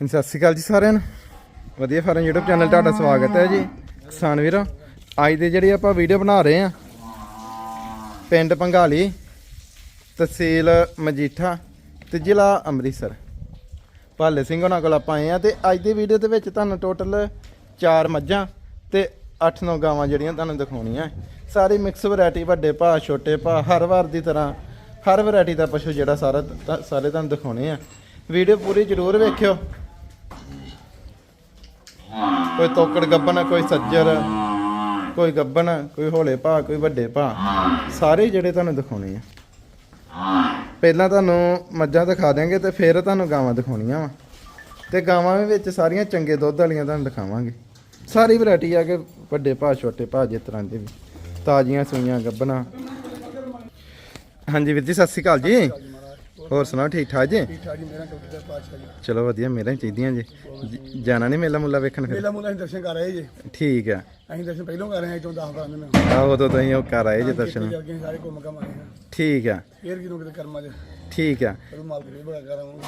ਹਾਂਜੀ, ਸਤਿ ਸ਼੍ਰੀ ਅਕਾਲ ਜੀ ਸਾਰਿਆਂ ਨੂੰ। ਵਧੀਆ ਫਾਰਮ YouTube ਚੈਨਲ ਤੁਹਾਡਾ ਸਵਾਗਤ ਹੈ ਜੀ। ਕਿਸਾਨ ਵੀਰੋ, ਅੱਜ ਦੇ ਜਿਹੜੀ ਆਪਾਂ ਵੀਡੀਓ ਬਣਾ ਰਹੇ ਆ ਪਿੰਡ ਪੰਗਾਲੀ, ਤਹਿਸੀਲ ਮਜੀਠਾ ਤੇ ਜ਼ਿਲ੍ਹਾ ਅੰਮ੍ਰਿਤਸਰ। ਭਾਲੇ ਸਿੰਘ ਉਹਨਾਂ ਕੋਲ ਆਪਾਂ ਆਏ ਆ ਤੇ ਅੱਜ ਦੀ ਵੀਡੀਓ ਦੇ ਵਿੱਚ ਤੁਹਾਨੂੰ ਟੋਟਲ 4 ਮੱਝਾਂ ਤੇ 8-9 ਗਾਵਾਂ ਜਿਹੜੀਆਂ ਤੁਹਾਨੂੰ ਦਿਖਾਉਣੀਆਂ। ਸਾਰੀ ਮਿਕਸ ਵੈਰਾਈਟੀ ਵੱਡੇ ਭਾਅ, ਛੋਟੇ ਭਾਅ, ਹਰ ਵਾਰ ਦੀ ਤਰ੍ਹਾਂ, ਹਰ ਵੈਰਾਈਟੀ ਦਾ ਪਸ਼ੂ ਜਿਹੜਾ ਸਾਰਾ ਸਾਰੇ ਤੁਹਾਨੂੰ ਦਿਖਾਉਣੇ ਆ। ਵੀਡੀਓ ਪੂਰੀ ਜ਼ਰੂਰ ਵੇਖਿਓ। ਕੋਈ ਤੋਕੜ ਗੱਬਨ ਕੋਈ ਸੱਜਰ ਕੋਈ ਗੱਬਨ ਕੋਈ ਹੌਲੇ ਭਾ ਕੋਈ ਵੱਡੇ ਭਾ ਸਾਰੇ ਜਿਹੜੇ ਤੁਹਾਨੂੰ ਦਿਖਾਉਣੇ ਆ। ਪਹਿਲਾਂ ਤੁਹਾਨੂੰ ਮੱਝਾਂ ਦਿਖਾ ਦਿਆਂਗੇ ਤੇ ਫਿਰ ਤੁਹਾਨੂੰ ਗਾਵਾਂ ਦਿਖਾਉਣੀਆਂ ਵਾ। ਤੇ ਗਾਵਾਂ ਵੀ ਵਿੱਚ ਸਾਰੀਆਂ ਚੰਗੇ ਦੁੱਧ ਵਾਲੀਆਂ ਤੁਹਾਨੂੰ ਦਿਖਾਵਾਂਗੇ। ਸਾਰੀ ਵੈਰਾਈਟੀ ਆ ਕੇ ਵੱਡੇ ਭਾ ਛੋਟੇ ਭਾ ਜਿਸ ਤਰ੍ਹਾਂ ਦੇ ਵੀ। ਤਾਜ਼ੀਆਂ ਸੂਈਆਂ ਗੱਬਣਾ। ਹਾਂਜੀ ਵੀਰ ਜੀ ਸਤਿ ਸ਼੍ਰੀ ਅਕਾਲ ਜੀ। ਹੋਰ ਸੁਣਾਓ ਠੀਕ ਠਾਕ ਜੀ? ਠੀਕ ਠਾਕ ਜੀ ਮੇਰਾ ਦਾ ਪਾਤਸ਼ਾਹ ਜੀ। ਚਲੋ ਵਧੀਆ ਮੇਰਾ ਚਾਹੀਦੀਆਂ ਜੀ। ਜ- ਜਾਣਾ ਨਹੀਂ ਮੇਲਾ ਮੁੱਲਾ ਵੇਖਣ ਫਿਰ? ਮੇਲਾ ਮੂਲਾ ਅਸੀਂ ਦਰਸ਼ਨ ਕਰ ਰਹੇ ਜੀ। ਠੀਕ ਆ। ਅਸੀਂ ਦਰਸ਼ਨ ਪਹਿਲੋਂ ਕਰ ਰਹੇ ਹਾਂ ਇਤੋਂ 10 12 ਦਿਨ ਆਹੋ ਉਦੋਂ ਤੁਸੀਂ ਉਹ ਕਰ ਆਏ ਜੀ ਦਰਸ਼ਨ। ਜਾ ਕੇ ਸਾਰੇ ਘੁੰਮ ਘਮ ਆਏ ਹਾਂ। ਠੀਕ ਆ। ਫੇਰ ਕਿਦੋਂ ਕਿਤੇ ਕਰਮਾਂ ਚ? ਠੀਕ ਆ। ਕਰੂ ਮਾਲਕ ਦੇ ਬੜਾ ਕਰਾਂਗੇ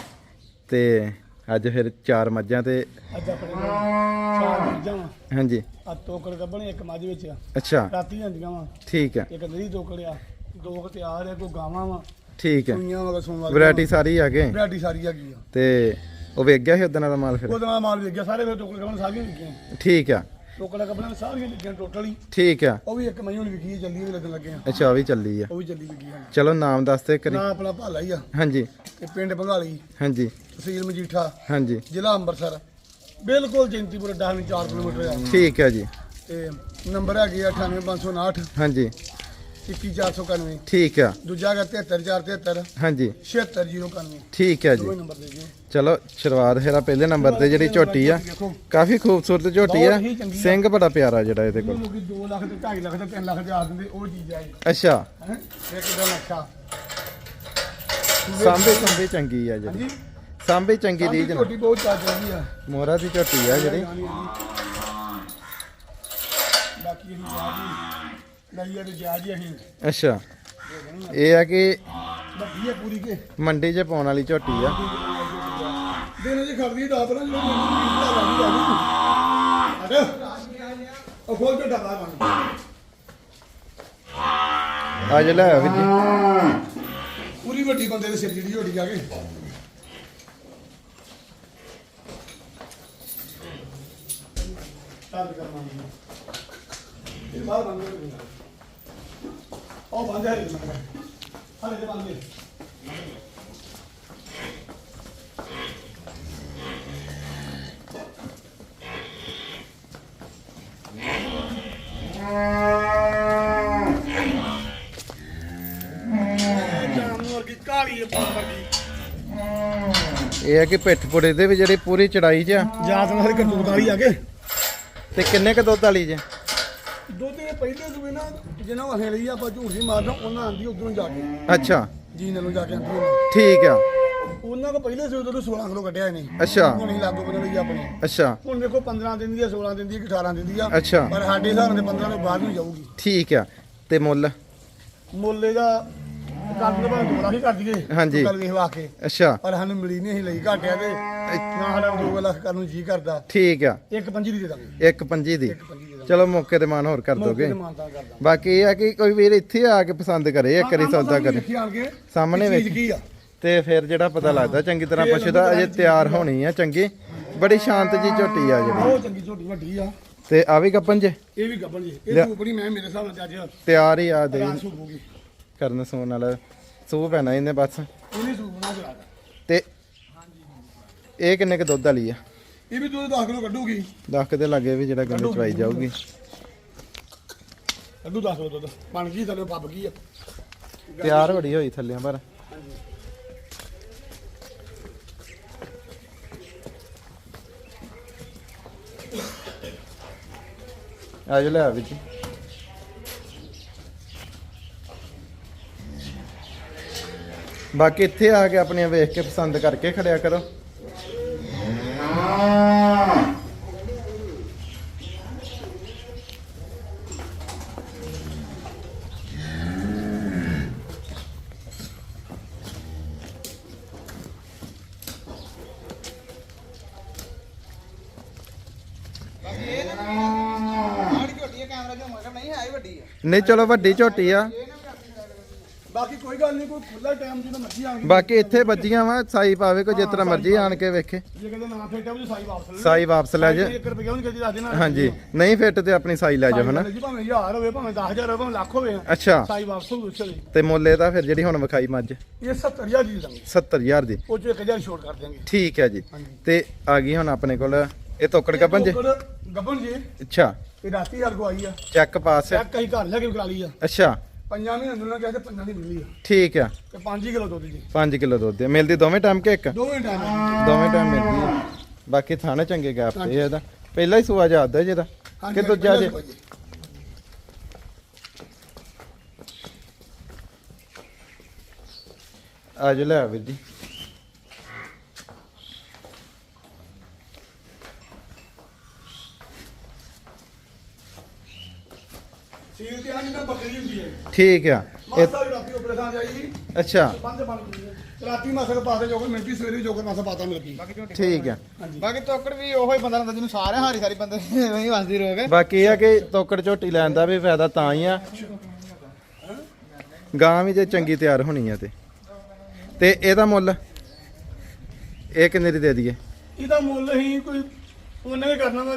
ਤੇ ਅੱਜ ਫਿਰ ਚਾਰ ਮੱਝਾਂ ਤੇ ਅੱਜ ਆਪਣੇ ਕੋਲ ਚਾਰ ਮੱਝਾਂ ਵਾ। ਹਾਂਜੀ। ਆ ਤੋਕੜ ਕੱਢਣੇ ਇੱਕ ਮੱਝ ਵਿੱਚ। ਅੱਛਾ। ਰਾਤੀ ਜਾਂਦੀਆਂ ਵਾ। ਠੀਕ ਆ। ਇੱਕ ਨਰੀ ਤੋਕੜ ਆ। ਦੋ ਕੁ ਤਿਆਰ ਆ ਕੋਈ ਗਾਵਾਂ ਵਾ। ਠੀਕ ਆ ਸੂਈਆਂ ਵਾ ਸੋਮਵਾਰ ਵੈਰਾਈਟੀ ਸਾਰੀ ਆ ਗਏ ਵੈਰਾਈਟੀ ਸਾਰੀ ਹੈਗੀ ਆ। ਤੇ ਉਹ ਵੇਖ ਗਿਆ ਸੀ ਉਦੋਂ ਦਾ ਮਾਲ ਫਿਰ? ਉਹਦਾ ਮਾਲ ਵੇਖ ਗਿਆ ਸਾਰੇ ਵੇ ਤੋਕੜ ਕੱਢਣ ਸਾਰੀਆਂ ਵਿਕੀਆਂ। ਠੀਕ ਆ। ਤੋਕੜ ਕੱਢਣ ਸਾਰੀਆਂ ਵਿਕੀਆਂ ਟੋਟਲ। ਹੀ ਠੀਕ ਆ। ਉਹ ਵੀ ਇੱਕ ਮਈ ਹੁਣ ਵਿਕੀ ਹੈ, ਜਲਦੀ ਵੀ ਲੱਗਣ ਲੱਗੇ ਆ ਅੱਛਾ ਉਹ ਵੀ ਚੱਲੀ ਆ। ਉਹ ਵੀ ਜਲਦੀ ਵਿਕੀ ਹੈ ਚਲੋ ਨਾਮ ਦੱਸ ਦੇ ਕਰੀ ਨਾ ਆਪਣਾ ਭਾਲਾ ਹੀ ਆ। ਹਾਂਜੀ। ਤੇ ਪਿੰਡ ਬੰਗਾਲੀ। ਹਾਂਜੀ। ਤਹਿਸੀਲ ਮਜੀਠਾ। ਹਾਂਜੀ। ਜ਼ਿਲ੍ਹਾ ਅੰਮ੍ਰਿਤਸਰ। ਬਿਲਕੁਲ ਜੈਂਤੀਪੁਰ ਡਾਹਨੀ 4 ਕਿਲੋਮੀਟਰ ਆ। ਠੀਕ ਆ ਜੀ। ਤੇ ਨੰਬਰ ਹੈਗੇ ਆ 98559 ਹਾਂਜੀ। 21491 ਠੀਕ ਆ। ਦੂਜਾ ਹੈਗਾ 73473 ਹਾਂਜੀ। 76091 ਠੀਕ ਆ ਜੀ। ਦੋਵੇਂ ਨੰਬਰ ਦੇ ਦਿਓ। ਚਲੋ ਸ਼ੁਰੂਆਤ ਹੈਰਾ ਪਹਿਲੇ ਨੰਬਰ ਤੇ ਜਿਹੜੀ ਝੋਟੀ ਆ। ਦੇਖੋ। ਕਾਫੀ ਖੂਬਸੂਰਤ ਝੋਟੀ ਆ। ਬਹੁਤ ਹੀ ਚੰਗੀ ਆ। ਸਿੰਘ ਬੜਾ ਪਿਆਰਾ ਜਿਹੜਾ ਇਹਦੇ ਉਹ ਕੋਲ ਲੋਕੀ 2 ਲੱਖ ਤੇ 2.5 ਲੱਖ ਤੇ 3 ਲੱਖ ਦੇ ਆ ਦਿੰਦੇ ਉਹ ਚੀਜ਼ ਆ ਅੱਛਾ। ਹੈ? ਇੱਕ ਦਾ ਨਕਸ਼ਾ। ਸਾਂਭੇ ਸੰਭੇ ਚੰਗੀ ਆ ਜਿਹੜੀ। ਸਾਂਭੇ ਚੰਗੀ ਝੋਟੀ ਬਹੁਤ ਆ। ਮੋਹਰਾ ਦੀ ਝੋਟੀ ਆ ਜਿਹੜੀ। ਬਾਕੀ ਇਹ ਜਾਜੀ ਲਈ ਆ ਤੇ ਜਾਜੀ ਅਸੀਂ। ਅੱਛਾ। ਇਹ ਆ ਕਿ ਵੱਡੀ ਆ ਪੂਰੀ ਕੇ। ਮੰਡੀ 'ਚ ਪਾਉਣ ਵਾਲੀ ਝੋਟੀ ਆ। ਦਿਨ ਜੀ ਖੜਦੀ ਦਾ ਪਰ ਜਿਹੜਾ ਅਰੇ ਉਹ ਖੋਲ ਕੇ ਡੱਬਾ ਬੰਦ ਅੱਜ ਲੈ ਆਓ ਵੀਰ ਜੀ। ਪੂਰੀ ਵੱਡੀ ਬੰਦੇ ਦੇ ਸਿਰ ਜਿਹੜੀ ਝੋਟੀ ਜਾ ਕੇ ਚੱਲ ਕਰ ਇਹ ਹੈ ਕਿ ਪਿੱਠ ਪੁੜੇ ਦੇ ਵੀ ਜਿਹੜੀ ਪੂਰੀ ਚੜਾਈ 'ਚ ਆ। ਜਾਤ ਨਾਲ ਕਰਤੂਤ ਵਾਲੀ ਆ ਕੇ। ਤੇ ਕਿੰਨੇ ਕ ਦੁੱਧ ਵਾਲੀ 'ਚ? ਦੇ ਪਹਿਲੇ ਸੂਏ ਨਾ ਜਿਹਨਾਂ ਵਹੇ ਲਈ ਆਪਾਂ ਝੂਠ ਮਾਰਨਾ ਉਹਨਾਂ ਆਂਦੀ ਉਧਰੋਂ ਜਾ ਕੇ। ਅੱਛਾ। ਜੀ ਨਾਲੋਂ ਜਾ ਕੇ ਆਂਦੀ ਉਹਨਾਂ ਠੀਕ ਆ। ਉਹਨਾਂ ਕੋ ਪਹਿਲੇ ਸੂਏ ਤੋਂ 16 ਕਿਲੋ ਕੱਢਿਆ ਇਹਨੇ ਅੱਛਾ। ਹੁਣ ਲਾਗੂ ਬਦਲ ਲਈ ਆਪਣੇ। ਅੱਛਾ। ਹੁਣ ਦੇਖੋ 15 ਦਿੰਦੀ ਆ 16 ਦਿੰਦੀ ਆ ਕਿ 18 ਦਿੰਦੀ ਆ। ਅੱਛਾ। ਪਰ ਸਾਡੇ ਹਿਸਾਬ ਨਾਲ 15 ਤੋਂ ਬਾਅਦ ਨੂੰ ਜਾਊਗੀ। ਠੀਕ ਆ। ਤੇ ਮੁੱਲ? ਮੁੱਲੇ ਦਾ ਕੱਲ ਤੋਂ ਬਾਅਦ ਦੋਰਾ ਹੀ ਕਰ ਦਈਏ ਹਾਂਜੀ। ਕੱਲ ਵੇਖਵਾ ਕੇ। ਅੱਛਾ। ਪਰ ਸਾਨੂੰ ਮਿਲੀ ਨਹੀਂ ਅਸੀਂ ਲਈ ਘਾਟਿਆ ਤੇ। ਨਾ ਸਾਡਾ 2 ਲੱਖ ਕਰਨ ਨੂੰ ਜੀ ਕਰਦਾ। ਠੀਕ ਆ। ਇੱਕ ਪੰਜੀ ਦੀ ਦੇ ਦਾਂਗੇ। ਇੱਕ ਪੰਜੀ ਦੀ। ਇੱਕ ਪੰਜੀ ਦੇ। ਦਾਂਗੇ ਚਲੋ ਮੌਕੇ ਤੇ ਮਾਨ ਹੋਰ ਕਰ ਦੋਗੇ। ਕਰਦਾ ਬਾਕੀ ਇਹ ਆ ਕਿ ਕੋਈ ਵੀਰ ਇੱਥੇ ਆ ਕੇ ਪਸੰਦ ਕਰੇ ਇੱਕ ਵਾਰੀ ਸੌਦਾ ਕਰੇ। ਵੇਖੀ ਆਣ ਕੇ? ਸਾਹਮਣੇ ਚੀਜ਼ ਵੇਖ। ਕੀ ਆ? ਤੇ ਫਿਰ ਜਿਹੜਾ ਪਤਾ ਲੱਗਦਾ ਚੰਗੀ ਤਰ੍ਹਾਂ ਪਸ਼ੂ ਦਾ ਅਜੇ ਤਿਆਰ ਹੋਣੀ ਆ ਚੰਗੀ। ਬੜੀ ਸ਼ਾਂਤ ਜੀ ਝੋਟੀ ਆ ਜਿਹੜੀ। ਬਹੁਤ ਚੰਗੀ ਝੋਟੀ ਵੱਡੀ ਆ। ਤੇ ਆ ਵੀ ਗੱਪਨ ਜੇ? ਇਹ ਵੀ ਗੱਬਣ ਜੀ। ਇਹ ਸੂਪੜੀ ਮੈਂ ਮੇਰੇ ਹਿਸਾਬ ਨਾਲ ਅੱਜ ਤਿਆਰ ਹੀ ਆ ਦੇ। ਰਾਂ ਸੂਪੂਗੀ ਕਰਨ ਸੂਣ ਨਾਲ ਸੂ ਪੈਣਾ ਇਹਨੇ ਬਸ। ਇਹਨੇ ਸੂਪਣਾ ਚਲਾ ਤੇ ਇਹ ਕਿੰਨੇ ਕ ਦੁੱਧ ਵਾਲੀ ਆ? ਇਹ ਵੀ ਦੁੱਧ 10 ਕਿਲੋ ਕੱਢੂਗੀ। ਦੱਖ ਦੇ ਲੱਗੇ ਵੀ ਜਿਹੜਾ ਗੰਦੇ ਚਵਾਈ ਜਾਊਗੀ। ਕੱਢੂ 10 ਕਿਲੋ ਦੁੱਧ। ਬਣ ਗਈ ਥੱਲੇ ਪੱਬ ਗਈ ਆ। ਤਿਆਰ ਬੜੀ ਹੋਈ ਥੱਲਿਆਂ ਪਰ। ਆਜੋ ਲੈ ਆ ਵਿੱਚ। ਬਾਕੀ ਇੱਥੇ ਆ ਕੇ ਆਪਣੀਆਂ ਵੇਖ ਕੇ ਪਸੰਦ ਕਰਕੇ ਖੜਿਆ ਕਰੋ। नहीं चलो वीडी झोटी आ ਬਾਕੀ ਕੋਈ ਗੱਲ ਨਹੀਂ ਕੋਈ ਖੁੱਲਾ ਟਾਈਮ ਜਦੋਂ ਮਰਜ਼ੀ ਆਣਗੇ ਬਾਕੀ ਇੱਥੇ ਵੱਜੀਆਂ ਵਾ ਸਾਈ ਪਾਵੇ ਕੋਈ ਜਿਸ ਤਰ੍ਹਾਂ ਮਰਜ਼ੀ ਆਣ ਕੇ ਵੇਖੇ। ਜੇ ਕਹਿੰਦੇ ਨਾ ਫੇਟਾ ਉਹ ਸਾਈ ਵਾਪਸ ਲੈ ਸਾਈ ਵਾਪਸ ਲੈ ਜਾ 1 ਰੁਪਏ ਉਹਨੂੰ ਕਦੀ ਦੱਸ ਦੇਣਾ। ਹਾਂਜੀ ਨਹੀਂ ਫਿੱਟ ਤੇ ਆਪਣੀ ਸਾਈ ਲੈ ਜਾਓ ਹਨਾ? ਜੀ ਭਾਵੇਂ 1000 ਹੋਵੇ ਭਾਵੇਂ 10000 ਹੋਵੇ ਭਾਵੇਂ ਲੱਖ ਹੋਵੇ। ਅੱਛਾ। ਸਾਈ ਵਾਪਸ ਹੋ ਚਲੇ ਤੇ ਮੁੱਲੇ ਦਾ ਫਿਰ ਜਿਹੜੀ ਹੁਣ ਵਿਖਾਈ ਮੱਝ? ਇਹ 70000 ਦੀ ਦਾਂਗੇ 70000 ਦੀ। ਉਹ ਚ 1000 ਛੋਟ ਕਰ ਦਿਆਂਗੇ। ਠੀਕ ਹੈ ਜੀ। ਤੇ ਆ ਗਈ ਹੁਣ ਆਪਣੇ ਕੋਲ ਇਹ ਤੋਕੜ ਕੱਪਨ ਜੀ? ਗੱਬਨ ਜੀ। ਅੱਛਾ। ਇਹ ਰਾਤੀ ਹਰ ਕੋ ਆਈ ਆ। ਚੈੱਕ ਪਾਸ ਚੈੱਕ ਕਹੀਂ ਘਰ ਲੈ ਕੇ ਕਰਾ ਲਈ ਆ। ਅੱਛਾ। ਪੰਜਾਂ ਮਹੀਨੇ ਨੂੰ ਕਹਿੰਦੇ ਪੰਜਾਂ ਦੀ ਮਿਲੀ ਆ। ਠੀਕ ਆ। ਤੇ 5 ਕਿਲੋ ਦੁੱਧ ਜੀ। 5 ਕਿਲੋ ਦੁੱਧ ਹੈ ਮਿਲਦੀ ਦੋਵੇਂ ਟਾਈਮ ਕਿ ਇੱਕ? ਦੋਵੇਂ ਟਾਈਮ ਦੋਵੇਂ ਟਾਈਮ ਮਿਲਦੀ ਹੈ ਬਾਕੀ ਥਾਣੇ ਚੰਗੇ ਗੈਪ ਤੇ ਇਹਦਾ। ਪਹਿਲਾ ਹੀ ਸੂਆ ਜਾਦਾ ਜਿਹਦਾ। ਕਿ ਦੂਜਾ ਜੇ ਅੱਜ ਲੈ ਵੀਰ ਜੀ। ਸੀਲ ਤੇ ਆ ਜਿੱਦਾਂ ਬੱਕਰੀ ਹੁੰਦੀ ਹੈ। ਠੀਕ ਆ। ਇਹ ਮਾਸਾ ਵੀ ਰਾਤੀ ਉਪਰੇ ਥਾਂ ਜਾਈ। ਅੱਛਾ। ਬੰਦ ਬਣ ਗਈ ਹੈ। ਰਾਤੀ ਮਾਸਾ ਦੇ ਪਾਸੇ ਜੋਗਰ ਮਿੰਟੀ ਸਵੇਰੇ ਜੋਗਰ ਮਾਸਾ ਪਾਤਾ ਮਿਲ ਗਈ। ਠੀਕ ਆ। ਬਾਕੀ ਤੋਕੜ ਵੀ ਉਹੋ ਹੀ ਬੰਦਾ ਹੁੰਦਾ ਜਿਹਨੂੰ ਸਾਰੇ ਹਾਰੀ ਸਾਰੀ ਬੰਦੇ ਨਹੀਂ ਵਸਦੀ ਰਹੋਗੇ। ਬਾਕੀ ਇਹ ਆ ਕਿ ਤੋਕੜ ਝੋਟੀ ਲੈਣ ਦਾ ਵੀ ਫਾਇਦਾ ਤਾਂ ਹੀ ਆ। ਗਾਂ ਵੀ ਜੇ ਚੰਗੀ ਤਿਆਰ ਹੋਣੀ ਆ ਤੇ। ਤੇ ਇਹਦਾ ਮੁੱਲ? ਇਹ ਕਿੰਨੇ ਦੀ ਦੇ ਦਈਏ? ਇਹਦਾ ਮੁੱਲ ਹੀ ਕੋਈ ਉਹਨੇ ਵੀ ਕਰਨਾ ਵਾ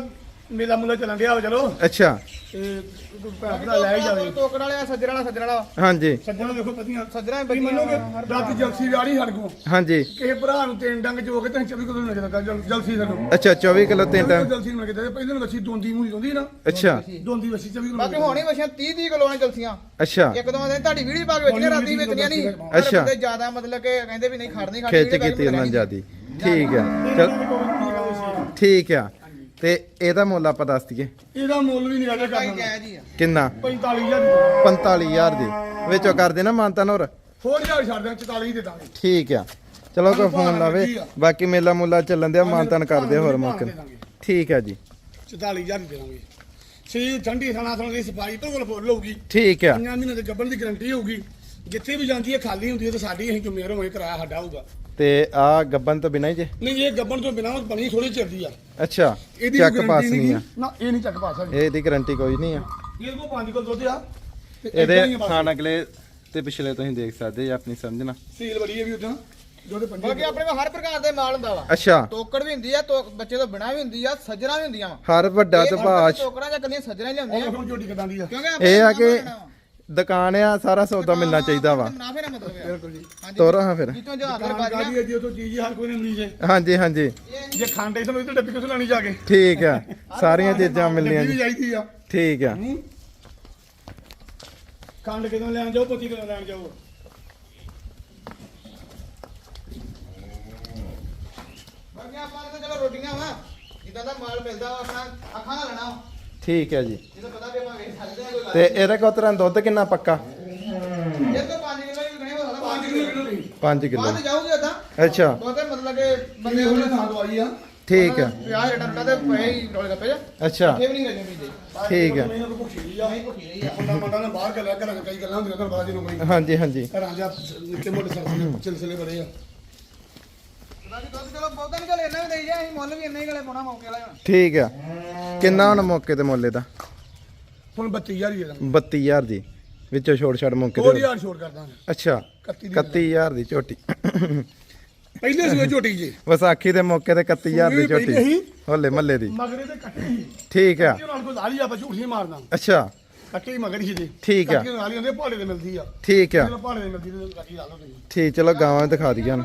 ਮੇਲਾ ਮੁੱਲਾ ਚੱਲਣ ਡਿਆ ਵਾ ਚਲੋ। ਅੱਛਾ। ਤੇ ਭੈਣ ਭਰਾ ਲੈ ਹੀ ਜਾਵੇ। ਤੋਕੜ ਵਾਲੇ ਆ, ਸੱਜਰ ਵਾਲਾ ਵਾਲਾ। ਹਾਂਜੀ। ਸੱਜਣਾ ਦੇਖੋ ਪਤੀਆਂ। ਸੱਜਰਾਂ ਤੁਸੀਂ ਮੰਨੋਗੇ ਰਾਤੀ ਜਲਸੀ ਵਾਲੀ ਸਾਡੇ ਕੋਲ। ਹਾਂਜੀ। ਕਿਸੇ ਭਰਾ ਨੂੰ ਤਿੰਨ ਡੰਗ ਜੋ ਕੇ ਤਾਂ 24 ਕਿਲੋ ਮਿਲ ਜਾਂਦਾ ਜਲਸੀ ਸਾਨੂੰ ਅੱਛਾ 24 ਕਿਲੋ ਤਿੰਨ ਟਾਈਮ ਜਲਸੀ ਮਿਲ ਜਾਂਦਾ ਪਹਿਲਾਂ ਨੂੰ ਵੱਛੀ ਦੋਂਦੀ ਮੂਹੀ ਦੋਂਦੀ ਨਾ। ਅੱਛਾ। ਦੋਂਦੀ ਵੱਛੀ 24 ਕਿਲੋ ਬਾਕੀ ਹੋਣੀ ਵਸ਼ੀਆਂ 30 30 ਕਿਲੋ ਨੇ ਚਲਸੀਆਂ ਅੱਛਾ। ਇੱਕ ਦੋ ਦਿਨ ਤੁਹਾਡੀ ਵੀਡੀਓ ਪਾ ਕੇ ਵੇਚਣੀਆਂ ਰਾਤੀ ਵੇਚਣੀਆਂ ਨਹੀਂ। ਪਰ ਅੱਛਾ। ਬੰਦੇ ਜ਼ਿਆਦਾ ਮਤਲਬ ਕਿ ਕਹਿੰਦੇ ਵੀ ਨਹੀਂ ਖੜਨੀ ਖੜਨੀ ਖਿੱਚ ਕੀਤੀ ਉਹਨਾਂ ਨੇ ਜਿਆਦੀ। ਠੀਕ ਆ। ਚਲ। ਠੀਕ ਆ। ਤੇ ਇਹਦਾ ਮੁੱਲ ਆਪਾਂ ਦੱਸ ਦਈਏ। ਇਹਦਾ ਮੁੱਲ ਵੀ ਨਹੀਂ ਭਾਈ ਕਰਨਾ ਕਿੰਨਾ? 45000 45000 ਦੀ। ਵਿੱਚੋਂ ਕਰ ਦੇਣਾ ਮਾਨਤਨ ਹੋਰ ਹੋਰ ਹਜ਼ਾਰ ਛੱਡ ਦਿਆਂ 44 ਦੇ ਦਾਂਗੇ। ਠੀਕ ਆ। ਚਲੋ ਕੋਈ ਫੋਨ ਲਾਵੇ। ਬਾਕੀ ਮੇਲਾ ਮੁੱਲਾ ਚੱਲਣ ਦਿਆ ਮਾਨਤਨ ਕਰਦੇ ਹੋਰ ਮੌਕੇ। ਠੀਕ ਆ ਜੀ। 44000 ਦੇ ਦਾਂਗੇ। ਸੀ ਠੰਡੀ ਥਾਣਾ ਥਾਣਾ ਦੀ ਸਫ਼ਾਈ ਬਿਲਕੁਲ ਫੁੱਲ ਹੋਊਗੀ। ਠੀਕ ਆ। ਪੰਜਾਂ ਮਹੀਨੇ ਦੇ ਗੱਬਣ ਦੀ ਗਾਰੰਟੀ ਹੋਊਗੀ। ਜਿੱਥੇ ਵੀ ਜਾਂਦੀ ਹੈ ਖਾਲੀ ਹੁੰਦੀ ਹੈ ਤਾਂ ਸਾਡੀ ਅਸੀਂ ਜ਼ਿੰਮੇਵਾਰ ਹੋਏ ਕਿਰਾਇਆ ਸਾਡਾ ਹੋਊਗਾ। ਤੇ ਆ ਗੱਬਨ ਤੋਂ ਬਿਨਾਂ ਹੀ ਜੇ? ਨਹੀਂ ਇਹ ਗੱਬਣ ਤੋਂ ਬਿਨਾਂ ਬਣੀ ਥੋੜੀ ਚਿਰਦੀ ਆ। ਅੱਛਾ ਇਹਦੀ ਚੱਕ ਪਾਸ ਨਹੀਂ ਆ। ਨਾ ਇਹ ਨਹੀਂ ਚੱਕ ਪਾਸ ਹੈਗੀ। ਇਹਦੀ ਗਾਰੰਟੀ ਕੋਈ ਨਹੀਂ ਆ। ਇਹ ਕੋ 5 ਕਿਲੋ ਦੁੱਧ ਆ ਤੇ ਏਦਾਂ ਹੀ ਇਹਦੇ ਆ ਬਸ। ਖਾਣ ਅਗਲੇ ਤੇ ਪਿਛਲੇ ਤੁਸੀਂ ਦੇਖ ਸਕਦੇ ਜੀ ਆਪਣੀ ਸਮਝਣਾ ਸੀਲ ਬੜੀ ਹੈ ਵੀ ਉਦਾਂ। ਜੋ ਤੇ ਪੰਜੀ ਬਾਕੀ ਆਪਣੇ ਕੋਲ ਹਰ ਪ੍ਰਕਾਰ ਦੇ ਮਾਲ ਹੁੰਦਾ ਵਾ। ਅੱਛਾ। ਤੋਕੜ ਵੀ ਹੁੰਦੀ ਆ ਤੋ ਬੱਚੇ ਤੋਂ ਬਿਨਾ ਵੀ ਹੁੰਦੀ ਆ ਸੱਜਰਾਂ ਵੀ ਹੁੰਦੀਆਂ ਵਾ। ਹਰ ਵੱਡਾ ਤੇ ਬਾਸ਼ ਤੋਕੜਾਂ ਜਾਂ ਕੱਲੀਆਂ ਸੱਜਰਾਂ ਹੀ ਲਿਆਉਂਦੇ ਆ ਹੁਣ ਝੋਟੀ ਕਿਦਾਂ ਦੀ ਆ। ਕਿਉਂਕਿ ਇਹ ਆ ਕਿ ਦੁਕਾਨ ਆ ਸਾਰਾ ਸੌਦਾ ਮਿਲਣਾ ਚਾਹੀਦਾ ਵਾ। ਮਤਲਬ ਹੈ ਬਿਲਕੁਲ ਜੀ। ਹਾਂਜੀ। ਤੋਰਾ ਹਾਂ ਫਿਰ। ਜਿੱਤੋਂ ਹਾਂਜੀ ਹਾਂਜੀ। ਜੇ ਖਾਂਡੇ ਸਾਨੂੰ ਇੱਥੇ ਡੱਬੀ ਕਿਥੋਂ ਲੈਣੀ ਜਾ ਕੇ? ਠੀਕ ਆ। ਸਾਰੀਆਂ ਚੀਜ਼ਾਂ ਮਿਲਣੀਆਂ ਜੀ। ਠੀਕ ਆ। ਖੰਡ ਕਿਦੋਂ ਲੈਣ ਜਾਓ ਪਤੀ ਕਿਦੋਂ ਲੈਣ ਜਾਓ? ਬਾਕੀ ਆਪਾਂ ਨੂੰ ਤਾਂ ਚਲੋ ਰੋਟੀਆਂ ਵਾ। ਜਿੱਦਾਂ ਦਾ ਮਾਲ ਮਿਲਦਾ ਵਾ ਆਪਣਾ ਅੱਖਾਂ ਨਾਲ ਲੈਣਾ ਵਾ। ਠੀਕ ਹੈ ਜੀ। ਜਿਹਨੂੰ ਪਤਾ ਵੀ ਆਪਾਂ ਵੇਚ ਸਕਦੇ ਆ ਕੋਈ ਗੱਲ ਤੇ ਇਹਦੇ ਕੋਲ ਤਰ੍ਹਾਂ ਦੁੱਧ ਕਿੰਨਾ ਪੱਕਾ? ਨਹੀਂ। ਇਹ ਤੋਂ 5 ਕਿਲੋ। ਵੀ ਗਣੇ ਹੋ ਸਕਦਾ 5 ਕਿਲੋ ਨਹੀਂ 5 ਕਿਲੋ ਬਾਅਦ ਜਾਊਗੀ ਉਦਾਂ ਅੱਛਾ। ਬਹੁਤੇ ਮਤਲਬ ਕਿ ਬੰਦੇ ਬੰਦੇ ਉਹਨੇ ਥਾਂ ਦਵਾਈ ਆ। ਠੀਕ ਆ ਵਿਆਹ ਜਿਹੜਾ ਹੁੰਦਾ ਤੇ ਪਏ ਹੀ ਰੋਲ ਗੱਪੇ ਜਾ। ਅੱਛਾ। ਇਹ ਵੀ ਨਹੀਂ ਗਏ ਮੀਂਦੇ ਠੀਕ ਆ। ਮੈਨੂੰ ਭੁੱਖੀ ਰਹੀ ਆ। ਨਹੀਂ ਭੁੱਖੀ ਰਹੀ ਆ। ਮੁੰਡਾ ਮੁੰਡਾ ਨੇ ਬਾਹਰ ਗੱਲਾਂ ਘਰਾਂ 'ਚ ਕਈ ਗੱਲਾਂ ਹੁੰਦੀਆਂ ਘਰ ਬਾਹਰ ਜਿਹਨੂੰ ਕੋਈ ਹਾਂਜੀ ਹਾਂਜੀ। ਘਰਾਂ 'ਚ ਨਿੱਕੇ ਮੋਟੇ ਸਰਸਲੇ ਸਿਲਸਿਲੇ ਬੜੇ ਆ। ਬਾਕੀ ਦੁੱਧ ਚਲੋ ਬਹੁਤਾ ਨਹੀਂ ਚਲ ਇੰਨਾ ਵੀ ਦੇਈ ਜਾ ਅਸੀਂ ਮੁੱਲ ਵੀ ਇੰਨਾ ਹੀ ਗਲੇ ਪਾਉਣਾ ਮੌਕੇ ਵਾਲਾ ਹੁਣ ਠੀਕ ਆ। ਕਿੰਨਾ ਹੁਣ ਮੌਕੇ ਤੇ ਮੁੱਲ ਇਹਦਾ? ਹੁਣ 32000 ਹੀ ਦੇ ਦਾਂਗੇ 32000 ਦੀ। ਵਿੱਚੋਂ ਛੋੜ ਛੜ ਮੌਕੇ ਤੇ ਯਾਰ ਛੋੜ ਕਰ ਦਾਂਗੇ। ਅੱਛਾ 31 ਦੀ 31000 ਦੀ ਝੋਟੀ। ਪਹਿਲੇ ਸੂਏ ਝੋਟੀ ਜੀ। ਵਿਸਾਖੀ ਦੇ ਮੌਕੇ ਤੇ 31000 ਦੀ ਝੋਟੀ। ਹੋਲੇ ਮੱਲੇ ਦੀ। ਮਗਰੇ ਤੇ ਕੱਟੀ ਠੀਕ ਆ। ਲਾਲੀ ਆਪਾਂ ਝੂਠ ਅੱਛਾ। ਕੱਟੀ ਮਗਰ ਹੀ ਜੀ। ਠੀਕ ਆ। ਕੱਟੀ ਨਾਲ ਹੀ ਹੁੰਦੇ ਪਹਾੜੇ ਤੇ ਮਿਲਦੀ ਆ। ਠੀਕ ਆ। ਜਦੋਂ ਪਹਾੜੇ ਤੇ ਮਿਲਦੀ ਤੇ ਕੱਟੀ ਲਾ ਲਓ ਤੁਸੀਂ। ਠੀਕ ਚਲੋ ਗਾਵਾਂ ਦਿਖਾ ਦਈਆਂ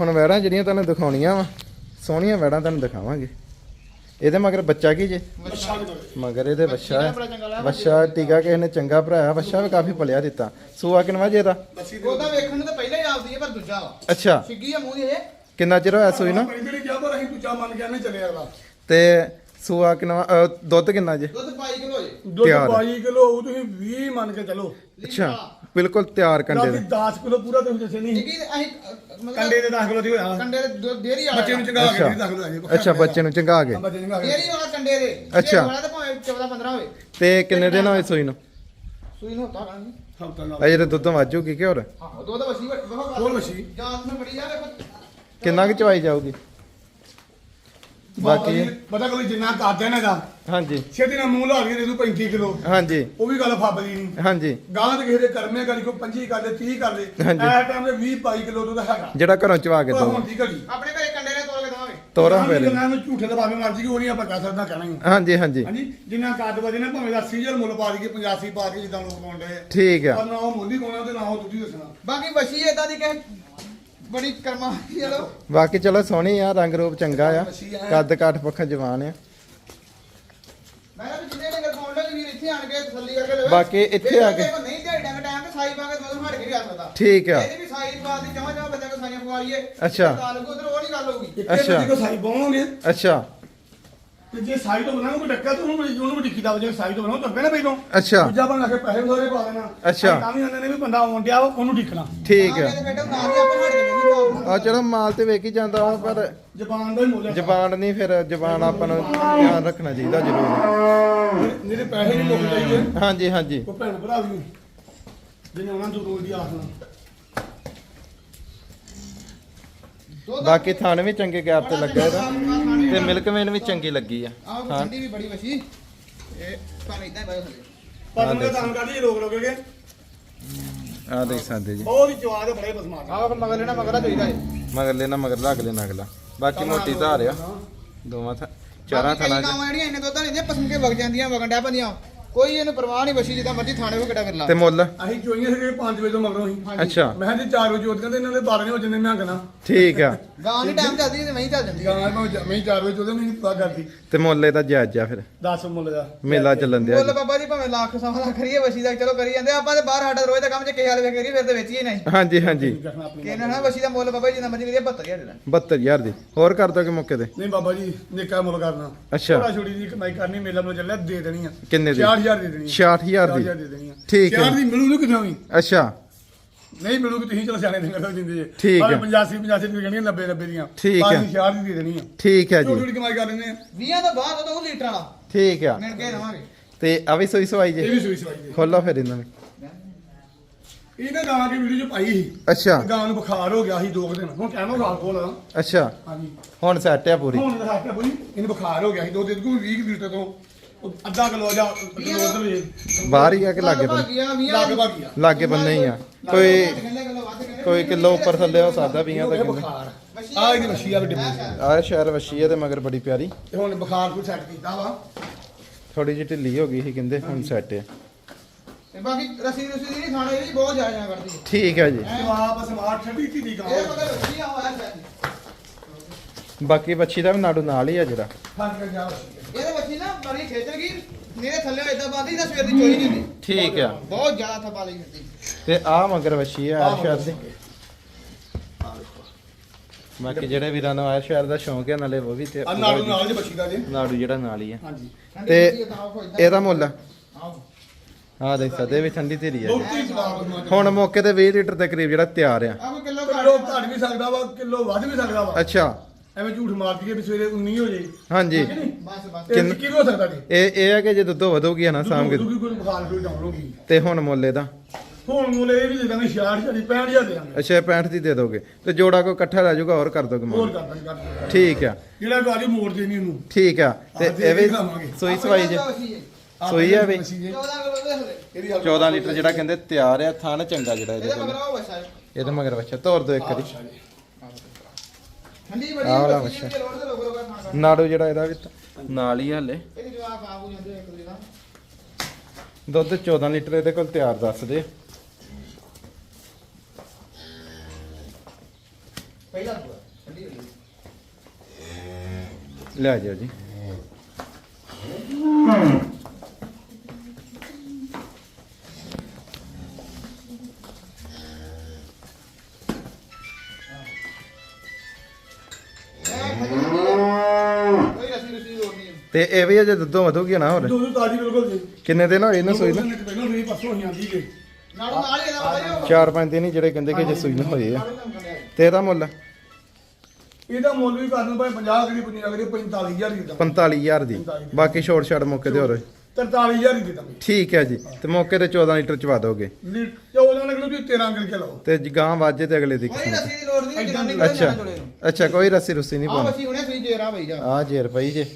ਹੁਣ ਵੈੜਾਂ ਜਿਹੜੀਆਂ ਤੁਹਾਨੂੰ ਦਿਖਾਉਣੀਆਂ ਵਾ ਸੋਹਣੀਆਂ ਵੈੜਾਂ ਤੁਹਾਨੂੰ ਦਿਖਾਵਾਂਗੇ। ਇਹਦੇ ਮਗਰ ਬੱਚਾ ਕੀ ਜੇ। ਮਗਰ ਇਹਦੇ ਬੱਚਾ ਹੈ। ਬੱਚਾ ਟੀਕਾ ਕਿਸੇ ਨੇ ਚੰਗਾ ਭਰਾਇਆ ਬੱਚਾ ਵੀ ਕਾਫੀ ਪਲਿਆ ਦਿੱਤਾ। ਸੂਆ ਕਿਨਵਾ ਜੇ ਦਾ? ਬੱਸੀ ਦੇ ਉਹਦਾ ਵੇਖਣ ਨੂੰ ਤਾਂ ਪਹਿਲਾਂ ਹੀ ਆਪਦੀ ਹੈ ਪਰ ਦੂਜਾ ਵਾ। ਅੱਛਾ। ਸਿੱਗੀ ਆ ਮੂੰਹ ਦੀ ਇਹ। ਕਿੰਨਾ ਚਿਰ ਹੋਇਆ ਸੂਈ ਨਾ? ਪਹਿਲੇ ਨੇ ਕਿਹਾ ਪਰ ਅਸੀਂ ਦੂਜਾ ਮੰਨ ਕੇ ਨਹੀਂ ਚੱਲੇ ਅਗਲਾ ਤੇ ਸੂਆ ਕਿਨਵਾ ਦੁੱਧ ਕਿੰਨਾ ਜੇ? ਦੁੱਧ 22 ਕਿਲੋ ਜੇ। ਦੁੱਧ ਤਿਆਰ। 22 ਕਿਲੋ ਉਹ ਤੁਸੀਂ 20 ਮੰਨ ਕੇ ਚੱਲੋ। ਅੱਛਾ। ਬਿਲਕੁਲ ਤਿਆਰ ਕੰਡੇ ਦੇ। 10 ਕਿਲੋ ਪੂਰਾ ਤੁਸੀਂ ਦੱਸੇ ਨਹੀਂ। ਤੇ ਅਸੀਂ ਅ, ਮਤਲਬ ਕੰਡੇ ਦੇ 10 ਕਿਲੋ ਦੀ ਹੋਇਆ। ਕੰਡੇ ਦੇ ਡੇਰੀ ਵਾਲਾ ਬੱਚੇ ਨੂੰ ਚੰਗਾ ਆ ਅੱਛਾ। ਗਿਆ 10 ਕਿਲੋ ਆ ਗਿਆ ਅੱਛਾ ਬੱਚੇ ਨੂੰ ਚੰਗਾ ਆ ਗਏ ਬੱਚੇ ਚੰਗਾ ਆ ਗਿਆ ਡੇਰੀ ਵਾਲਾ ਕੰਡੇ ਦੇ। ਅੱਛਾ। ਵਾਲਾ ਤਾਂ ਭਾਵੇਂ 14 15 ਹੋਵੇ। ਤੇ ਕਿੰਨੇ ਦਿਨ ਹੋਏ ਸੂਈ ਨੂੰ? ਸੂਈ ਨੂੰ ਹੱਥਾ ਕਰਾਂਗੇ ਹਫਤਾ ਨਾਲ ਅਜੇ ਤੇ ਦੁੱਧ ਵਾਜੂਗੀ ਕਿ ਹੋਰ? ਆਹੋ ਦੁੱਧ ਵਸੀ ਬਹੁਤ ਹੋਰ ਵਸੀ ਜਾਤ ਨੂੰ ਬੜੀ ਜਾਵੇ ਕਿੰਨਾ ਕੁ ਚਵਾਈ ਜਾਊਗੀ? ਬਾਕੀ ਪਤਾ ਕੋਈ ਜਿੰਨਾ ਕਰਦੇ ਨੇ ਦਾ ਹਾਂਜੀ। ਛੇਤੀ ਨਾਲ ਮੂੰਹ ਲਾ ਕੇ ਦੇ ਦੂ 35 ਕਿਲੋ। ਹਾਂਜੀ। ਉਹ ਵੀ ਗੱਲ ਫੱਬਦੀ ਨਹੀਂ ਹਾਂਜੀ। ਗਾਂ ਤੇ ਕਿਸੇ ਦੇ ਕਰਮੇ ਕਰੀ ਕੋ 25 ਕਰ ਦੇ 30 ਕਰ ਦੇ। ਐ ਟਾਈਮ ਦੇ 20 22 ਕਿਲੋ ਦੁੱਧ ਹੈਗਾ। ਜਿਹੜਾ ਘਰੋਂ ਚਵਾ ਕੇ ਦੋ ਹੁਣ ਦੀ ਘੜੀ। ਆਪਣੇ ਘਰੇ ਕੰਡੇ ਨੇ ਤੋਲ ਕੇ ਦਵਾਂਗੇ। ਤੋਰਾ ਫਿਰ। ਫਿਰ ਮੈਂ ਝੂਠੇ ਦਾ ਭਾਵੇਂ ਮਰਜ਼ੀ ਕਿ ਉਹ ਨਹੀਂ ਆਪਾਂ ਕਹਿ ਸਕਦਾ ਕਹਿਣਾ ਹੀ ਹਾਂਜੀ ਹਾਂਜੀ। ਹਾਂਜੀ ਜਿੰਨਾ ਕੱਦ ਵਜੇ ਨਾ ਭਾਵੇਂ ਦਾ ਸੀਜ਼ਨ ਮੁੱਲ ਪਾ ਦਈਏ 85 ਪਾ ਕੇ ਜਿੱਦਾਂ ਲੋਕ ਪਾਉਂਦੇ ਠੀਕ ਆ। ਪਰ ਨਾ ਉਹ ਮੁੱਲ ਹੀ ਪਾਉਣਾ ਤੇ ਨਾ ਉਹ ਹੀ ਦੱਸਣਾ। ਬਾਕੀ ਵਸ਼ੀ ਏਦਾਂ ਦੀ ਕਿ ਬੜੀ ਕਰਮਾ ਚਲੋ ਬਾਕੀ ਚਲੋ ਸੋਹਣੀ ਆ ਰੰਗ ਰੂਪ ਚੰਗਾ ਆ। ਕੱਦ ਕਾਠ ਪੱਖਾ ਜਵਾਨ ਆ। ਮੈਂ ਕਿਹਾ ਵੀ ਜਿੰਨੇ ਡੰਗਰ ਪਾਉਣ ਲੱਗੇ ਵੀਰ ਇੱਥੇ ਆਣ ਕੇ ਤਸੱਲੀ ਕਰਕੇ ਲਵੇ। ਬਾਕੀ ਇੱਥੇ ਆ ਕੇ- ਨਹੀਂ ਦਿਹਾੜੀ ਡੰਗਰ ਟਾਈਮ ਤੇ ਸਾਈ ਪਾ ਕੇ ਦੁੱਧ ਹਟ ਕੇ ਵੀ ਆ ਸਕਦਾ। ਠੀਕ ਆ। ਇਹਦੀ ਵੀ ਸਾਈ ਪਾ ਦੀ ਚਾਹ ਚਾਹ ਬੰਦੇ ਕੋ ਸਾਈਆਂ ਪਵਾ ਲਈਏ। ਅੱਛਾ। ਗੱਲ ਕੋ ਉਧਰ ਉਹ ਨਹੀਂ ਗੱਲ ਹੋਊਗੀ ਅੱਛਾ। ਬੰਦੇ ਕੋ ਸਾਈ ਪਾਉਣਗੇ? ਅੱਛਾ। ਤੇ ਜੇ ਸਾਈ ਤੋਂ ਬਣਾ ਕੋਈ ਡੱਕਾ ਤਾਂ ਉਹਨੂੰ ਵੀ- ਉਹਨੂੰ ਵੀ ਡਿੱਕੀ ਦਾ ਜੇ ਸਾਈ ਤੋਂ ਬਣਾ ਤਾਂ ਨਾ ਪਹਿਲੋਂ ਅੱਛਾ। ਦੂਜਾ ਬਣਾ ਕੇ ਪੈਸੇ ਸਾਰੇ ਪਾ ਦੇਣਾ। ਅੱਛਾ। ਤਾਂ ਵੀ ਉਹਨਾਂ ਨੇ ਵੀ ਬੰਦਾ ਆਉਣ ਡਿਆ ਵਾ, ਉਹਨੂੰ ਡਿੱਕਣਾ। ਠੀਕ ਆ। ਆ ਕੇ ਬੈਠੋ ਨਾ ਵੀ ਆਪਾਂ ਹਟ ਕੇ ਨਹੀਂ ਆ ਚਲੋ ਮਾਲ ਤੇ ਵੇਖ ਹੀ ਜਾਂਦਾ ਵਾ ਪਰ ਜ਼ਬਾਨ ਦਾ ਹੀ ਮੁੱਲ ਹੈ ਜ਼ਬਾਨ ਨਹੀਂ ਫਿਰ ਜ਼ਬਾਨ ਆਪਾਂ ਨੂੰ ਧਿਆਨ ਰੱਖਣਾ ਚਾਹੀਦਾ ਜ਼ਰੂਰ। ਮੇਰੇ ਪੈਸੇ ਨਹੀਂ ਮੁੱਕ ਜਾਈਏ ਹਾਂਜੀ ਹਾਂਜੀ। ਉਹ ਭੈਣ ਭਰਾ ਵੀ ਜਿਹਨੇ ਉਹਨਾਂ ਤੋਂ ਰੋਜ਼ ਦੀ ਆਸ ਨਾਲ ਦੁੱਧ ਬਾਕੀ ਥਣ ਵੀ ਚੰਗੇ ਗੈਪ ਤੇ ਲੱਗਾ ਇਹਦਾ। ਤੇ ਤੇ ਮਿਲਕ ਵੇਨ ਵੀ ਚੰਗੀ ਲੱਗੀ ਆ। ਆਹ ਹਾਂ। ਠੰਡੀ ਵੀ ਬੜੀ ਵਸੀ ਇਹ ਤੁਹਾਨੂੰ ਇਦਾਂ ਹੀ ਬਾਈ ਥੱਲੇ। ਪਰ ਉਹਨੇ ਤਾਂ ਕਰਦੇ ਰੋਕ ਰੋਕੇਗੇ ਆ ਦੇਖ ਸਕਦੇ ਜੀ। ਬਹੁਤ ਹੀ ਜਵਾਦ ਬੜੇ ਬਸਮਾਨ ਆਹ ਮਗਰ ਲੈਣਾ ਮਗਰ ਚਾਹੀਦਾ ਮਗਰਲੇ ਨਾ ਮਗਰਲਾ ਅਗਲੇ ਨਾ ਅਗਲਾ। ਬਾਕੀ ਮੋਟੀ ਧਾਰ ਆ। ਦੋਵਾਂ ਥਾਂ ਚਾਰਾਂ ਥਾਂ ਜਿਹੜੀਆਂ ਇਹਨੇ ਦੁੱਧ ਨਹੀਂ ਪਸੰਦ ਕੇ ਵਗ ਜਾਂਦੀਆਂ ਵਗਣ ਡੈ ਪੰਦੀਆਂ। ਕੋਈ ਇਹਨੂੰ ਪਰਵਾਹ ਨਹੀਂ ਵਸੀ ਜਿੱਦਾਂ ਮਰਜ਼ੀ ਥਾਣੇ ਕੋ ਕਿਡਾ ਕਰ ਲਾ। ਤੇ ਮੁੱਲ? ਅਸੀਂ ਚੋਈਆਂ ਸੀਗੇ 5 ਵਜੇ ਤੋਂ ਮਗਰੋਂ ਹੀ ਅੱਛਾ। ਮੈਂ ਕਿਹਾ ਜੀ 4 ਵਜੇ ਉੱਠ ਕਹਿੰਦੇ ਇਹਨਾਂ ਦੇ 12 ਵਜੇ ਜਿੰਨੇ ਮਹਿੰਗਣਾ ਠੀਕ ਆ। ਗਾਂ ਨਹੀਂ ਟਾਈਮ ਚੱਲਦੀ ਤੇ ਨਹੀਂ ਚੱਲ ਜਾਂਦੀ। ਗਾਂ ਮੈਂ 4 ਵਜੇ ਉਹਦੇ ਮੈਨੂੰ ਪਤਾ ਕਰਦੀ। ਤੇ ਮੁੱਲ ਇਹਦਾ ਜਾਇਜ਼ ਆ ਫਿਰ। 10 ਮੁੱਲ ਦਾ। ਮੇਲਾ ਚੱਲਣ ਦਿਆ ਬੋਲ ਬਾਬਾ ਜੀ ਭਾਵੇਂ ਲੱਖ ਸਵਾ ਲੱਖ ਕਰੀਏ ਵਸੀ ਦਾ ਚਲੋ ਕਰੀ ਜਾਂਦੇ ਆਪਾਂ ਤੇ ਬਾਹਰ ਸਾਡਾ ਰੋਜ਼ ਦਾ ਕੰਮ ਚ ਕਿਸੇ ਹਾਲ ਵੇ ਕਰੀਏ ਫਿਰ ਤੇ ਵੇਚੀਏ ਨਹੀਂ। ਹਾਂਜੀ ਹਾਂਜੀ। ਕਿਹਨਾਂ ਨਾ ਵਸੀ ਦਾ ਮੁੱਲ ਬਾਬਾ ਜੀ ਜਿੰਨਾ ਮਰਜ਼ੀ ਕਰੀਏ 72000 ਦੇ 72000 ਦੀ। ਹੋਰ ਕਰ ਦੋਗੇ ਮੌਕੇ ਤੇ? ਨਹੀਂ ਬਾਬਾ ਜੀ ਨਿੱਕਾ ਮੁੱਲ ਕਰਨਾ। ਅੱਛਾ। ਛੋਟੀ ਜੀ ਕਮਾਈ ਕਰਨੀ ਮੇਲਾ ਨੂੰ ਚੱਲਿਆ ਦੇ ਦੇਣੀ ਆ। ਕਿੰਨੇ ਦੀ? 6000 ਦੇ ਦੇਣੀ ਆ। 66000 ਦੀ? 6000 ਦੇ ਦੇਣੀ ਆ। ਠੀਕ ਹੈ। 6000 ਦੀ ਮਿਲੂ ਨਹੀਂ ਕਿਥੋਂ ਵੀ? ਅੱਛਾ। ਨਹੀਂ ਮਿਲੂਗੀ ਤੁਸੀਂ ਚਲੋ ਸਿਆਣੇ ਦੇ ਕਰ ਦਿੰਦੇ ਜੇ। ਠੀਕ ਹੈ। 85 85 ਦੀ ਗਣੀਆਂ 90 90 ਦੀਆਂ ਠੀਕ ਹੈ। 6000 ਦੀ ਦੇ ਦੇਣੀ ਆ। ਠੀਕ ਹੈ ਜੀ। ਛੋਟੀ ਕਮਾਈ ਕਰ ਲੈਂਦੇ ਆ। 20 ਤੋਂ ਬਾਅਦ ਉਹ ਲੀਟਰ ਵਾਲਾ ਠੀਕ ਆ। ਮਿਲ ਕੇ ਰਵਾਂਗੇ ਤੇ ਆ ਵੀ ਸੋਈ ਸਵਾਈ ਇਹ ਜੀ ਵੀ ਸੂਈ ਸਵਾਈ ਦੇ ਖੋਲੋ ਫਿਰ ਇਹਨਾਂ ਨੂੰ। ਇਹ ਨਾ ਗਾਂ ਦੀ ਵੀਡੀਓ ਚ ਪਾਈ ਸੀ। ਅੱਛਾ। ਗਾਂ ਨੂੰ ਬੁਖਾਰ ਹੋ ਗਿਆ ਸੀ ਦੋ ਕੁ ਦਿਨ। ਹੁਣ ਕਹਿਣਾ ਗਾਲ ਖੋਲ ਅੱਛਾ। ਹਾਂਜੀ। ਹੁਣ ਸੈੱਟ ਆ ਪੂਰੀ। ਹੁਣ ਦਾ ਹੱਥ ਬੁਈ ਇਹਨੂੰ ਬੁਖਾਰ ਹੋ ਗਿਆ ਸੀ। ਦੋ ਦਿਨ ਕੋਈ 20 ਲੀਟਰ ਤੋਂ। ਉਹ ਅੱਧਾ ਕਿਲੋ ਜਾਂ ਕਿਲੋ ਉਧਰ ਵੇ ਬਾਹਰ ਹੀ ਆ ਕੇ ਲਾਗੇ ਬੰਨ? ਭਾਗੀਆਂ 20 ਲੱਗ ਬੰਨੇ ਹੀ ਆ। ਕੋਈ ਕੋਈ ਕਿਲੋ ਉੱਪਰ ਥੱਲੇ ਹੋ ਸਕਦਾ ਵੀਆਂ ਕਹਿੰਦੇ ਬੁਖਾਰ। ਆ। ਇਹਦੀ ਮੱਛੀ ਆ ਵੱਡੀ ਆ ਸ਼ਹਿਰ ਵਸ਼ੀ ਆ ਤੇ ਮਗਰ ਬੜੀ ਪਿਆਰੀ। ਤੇ ਹੁਣ ਬੁਖਾਰ ਕੋਈ ਸੈੱਟ ਕੀਤਾ ਵਾ। ਥੋੜੀ ਜਿਹੀ ਢਿੱਲੀ ਹੋ ਗਈ ਸੀ ਕਹਿੰਦੇ ਹੁਣ ਸੈੱਟ ਆ। ਤੇ ਬਾਕੀ ਰਸੀ ਰਸੀ ਦੀ ਨਹੀਂ ਖਾਣੇ ਇਹ ਵੀ ਬਹੁਤ ਜਾਇਜ਼ ਕਰਦੀ ਠੀਕ ਹੈ ਜੀ। ਆਪ ਸਮਾਰਟ ਛੱਡੀ ਦੀ ਗਾਂ ਇਹ ਮਗਰ ਵਸੀ ਆ ਹੋਇਆ ਸ਼ਾਇਦ ਬਾਕੀ ਬੱਚੀ ਦਾ ਵੀ ਨਾੜੂ ਨਾਲ ਹੀ ਆ ਜਿਹੜਾ। ਫੰਕ ਇਹਦੇ ਬੱਚੀ ਨਾ ਬੜੀ ਖੇਚਲ ਗਈ ਮੇਰੇ ਥੱਲੇ ਇਦਾਂ ਬੰਦੀ ਤਾਂ ਸਵੇਰ ਦੀ ਚੋਈ ਨਹੀਂ ਹੁੰਦੀ। ਠੀਕ ਆ। ਬਹੁਤ ਜ਼ਿਆਦਾ ਥਪਾ ਲਈ ਫਿਰਦੀ ਤੇ ਆ ਮਗਰ ਵਸ਼ੀ ਆ ਸ਼ਹਿਰ ਦੀ। ਬਾਕੀ ਜਿਹੜੇ ਵੀਰਾਂ ਨੂੰ ਆ ਸ਼ਹਿਰ ਦਾ ਸ਼ੌਂਕ ਹੈ ਨਾਲੇ ਉਹ ਵੀ ਤੇ ਆ ਨਾਲ ਨਾਲ ਜੇ ਬੱਚੀ ਦਾ ਜੇ। ਨਾੜੂ ਜਿਹੜਾ ਨਾਲ ਹੀ ਆ। ਹਾਂਜੀ। ਤੇ ਇਹਦਾ ਮੁੱਲ ਆ? ਦੇਖ ਸਕਦੇ ਵੀ ਠੰਡੀ ਧੀਰੀ ਆ। ਹੁਣ ਮੌਕੇ ਤੇ 20 ਲੀਟਰ ਦੇ ਕਰੀਬ ਜਿਹੜਾ ਤਿਆਰ ਆ। ਆ। ਕੋਈ ਕਿਲੋ ਘੱਟ ਵੀ ਸਕਦਾ ਵਾ ਕਿਲੋ ਵੱਧ ਵੀ ਸਕਦਾ ਵਾ। ਅੱਛਾ। ਐਵੇਂ ਝੂਠ ਮਾਰ ਦਈਏ ਵੀ ਸਵੇਰੇ 19 ਹੋ ਜੇ। ਹਾਂਜੀ। ਠੀਕ ਨਹੀਂ ਬਸ ਬਸ। ਇਹ ਕੀ ਹੋ ਸਕਦਾ ਜੀ? ਇਹ ਇਹ ਹੈ ਕਿ ਜੇ ਦੁੱਧ ਵਧੂਗੀ ਨਾ ਸਾਮ ਕੇ। ਕੋਈ ਬੁਖਾਰ ਕੋਈ ਡਾਉਣ ਹੋਗੀ ਤੇ ਹੁਣ ਮੁੱਲ ਇਹਦਾ ਹੁਣ ਮੁੱਲ ਇਹ ਵੀ ਦੇ ਦਾਂਗੇ 66 60 65000 ਦੇ ਦਾਂਗੇ। ਅੱਛਾ 65 ਦੀ ਦੇ ਦੋਗੇ। ਤੇ ਜੋੜਾ ਕੋ ਇਕੱਠਾ ਰਹਿ ਜਾਊਗਾ ਹੋਰ ਕਰ ਦੋਗੇ ਹੋਰ ਮੁੱਲ ਕਰ ਦਾਂਗੇ ਕਰ ਦਾਂਗੇ। ਠੀਕ ਆ। ਜਿਹੜਾ ਗਾੜੀ ਮੋੜ ਦੇਣੀ ਉਹਨੂੰ। ਠੀਕ ਆ। ਤੇ ਹਾਂ, ਦੇ ਇਹ ਵੀ ਦਿਖਾਵਾਂਗੇ। ਸੋਈ ਸਵਾਈ ਜੇ। ਸੋਈ ਆ ਵੀ? 14 ਕਿਲੋ ਦੇ ਹਲੇ ਇਹਦੀ ਹਾਲਤ 14 ਲੀਟਰ ਜਿਹੜਾ ਕਹਿੰਦੇ ਤਿਆਰ ਆ ਥਾਨ ਚੰਗਾ ਜਿਹੜਾ ਇਹਦੇ ਇਹਦੇ ਕੋਲ। ਮਗਰ ਉਹ ਵਸਾ ਹੈ। ਇਹਦੇ ਮਗਰ ਬੱਚਾ ਤੋਰ ਦੋ ਇੱਕ ਵਾਰੀ। ਠੰਡੀ ਬੜੀ ਆਹ ਵਾਲਾ ਵਸੀ ਵਛਾ। ਲੋੜ ਤੇ ਲੋਕ ਲੋਕ ਖਾਣ ਕਰ ਨਾੜੂ ਜਿਹੜਾ ਇਹਦਾ ਵੀ ਤਾਂ। ਨਾਲ ਹੀ ਆ ਹਲੇ। ਇਹਦੀ ਜਵਾਬ ਆਪ ਜਾਂਦੇ ਇੱਕ ਦੂਜੇ ਦਾ ਦੁੱਧ 14 ਲੀਟਰ ਇਹਦੇ ਕੋਲ ਤਿਆਰ ਦੱਸਦੇ ਪਹਿਲਾ ਪੂਰਾ ਠੰਡੀ ਹੋਈ ਲੈ ਜਾਓ ਜੀ। ਤੇ ਇਹ ਵੀ ਅਜੇ ਦੁੱਧੋਂ ਵਧੂਗੀ ਨਾ ਹੋਰ? ਦੁੱਧ ਤਾਜੀ ਬਿਲਕੁਲ ਜੀ। ਕਿੰਨੇ ਦਿਨ ਹੋਏ ਇਹਨੂੰ ਸੂਈ ਨੂੰ? ਨੂੰ ਪਹਿਲਾਂ ਵੀ ਪਰਸੋਂ ਹੀ ਆਂਦੀ ਜੇ। ਨਾਲੋਂ ਨਾਲ ਹੀ ਇਹਦਾ ਬਾਬਾ ਜੀ ਚਾਰ ਪੰਜ ਦਿਨ ਹੀ ਜਿਹੜੇ ਕਹਿੰਦੇ ਕਿ ਜੇ ਸੂਈ ਨੂੰ ਹੋਏ ਆ। ਤੇ ਇਹਦਾ ਮੁੱਲ? ਇਹਦਾ ਮੁੱਲ ਵੀ ਕਰਨ ਭਾਵੇਂ 50 ਕਰੀ 50 ਕਰੀ 45000 ਦੀ ਦਾਂ। 45000 ਦੀ ਬਾਕੀ ਛੋਟ ਛਾੜ ਮੌਕੇ ਤੇ ਹੋਰ? 43000 ਦੀ ਦਾਂਗੇ ਠੀਕ ਹੈ ਜੀ। ਤੇ ਮੌਕੇ ਤੇ 14 ਲੀਟਰ ਚਵਾ ਦੋਗੇ। ਲੀ 14 ਨਿਕਲੂ ਜੀ 13 ਕਰਕੇ ਲਾਓ। ਤੇ ਗਾਂ ਵਾਜੇ ਤੇ ਅਗਲੇ ਦੀ ਕੋਈ ਕਿਸਮਤ ਰਸੀ ਦੀ ਲੋੜ ਨਹੀਂ ਏਦਾਂ ਜਿੰਨੀ ਅੱਛਾ। ਅੱਛਾ ਕੋਈ ਰੱਸੀ ਰੁੱਸੀ ਨਹੀਂ ਆ ਪਾਉਣੀ। ਬੱਚੀ ਹੁਣੇ ਸੂਈ ਜੇਰਾ ਬਈ ਜਾ। ਆ ਜੇਰ ਪਈ ਜੇ।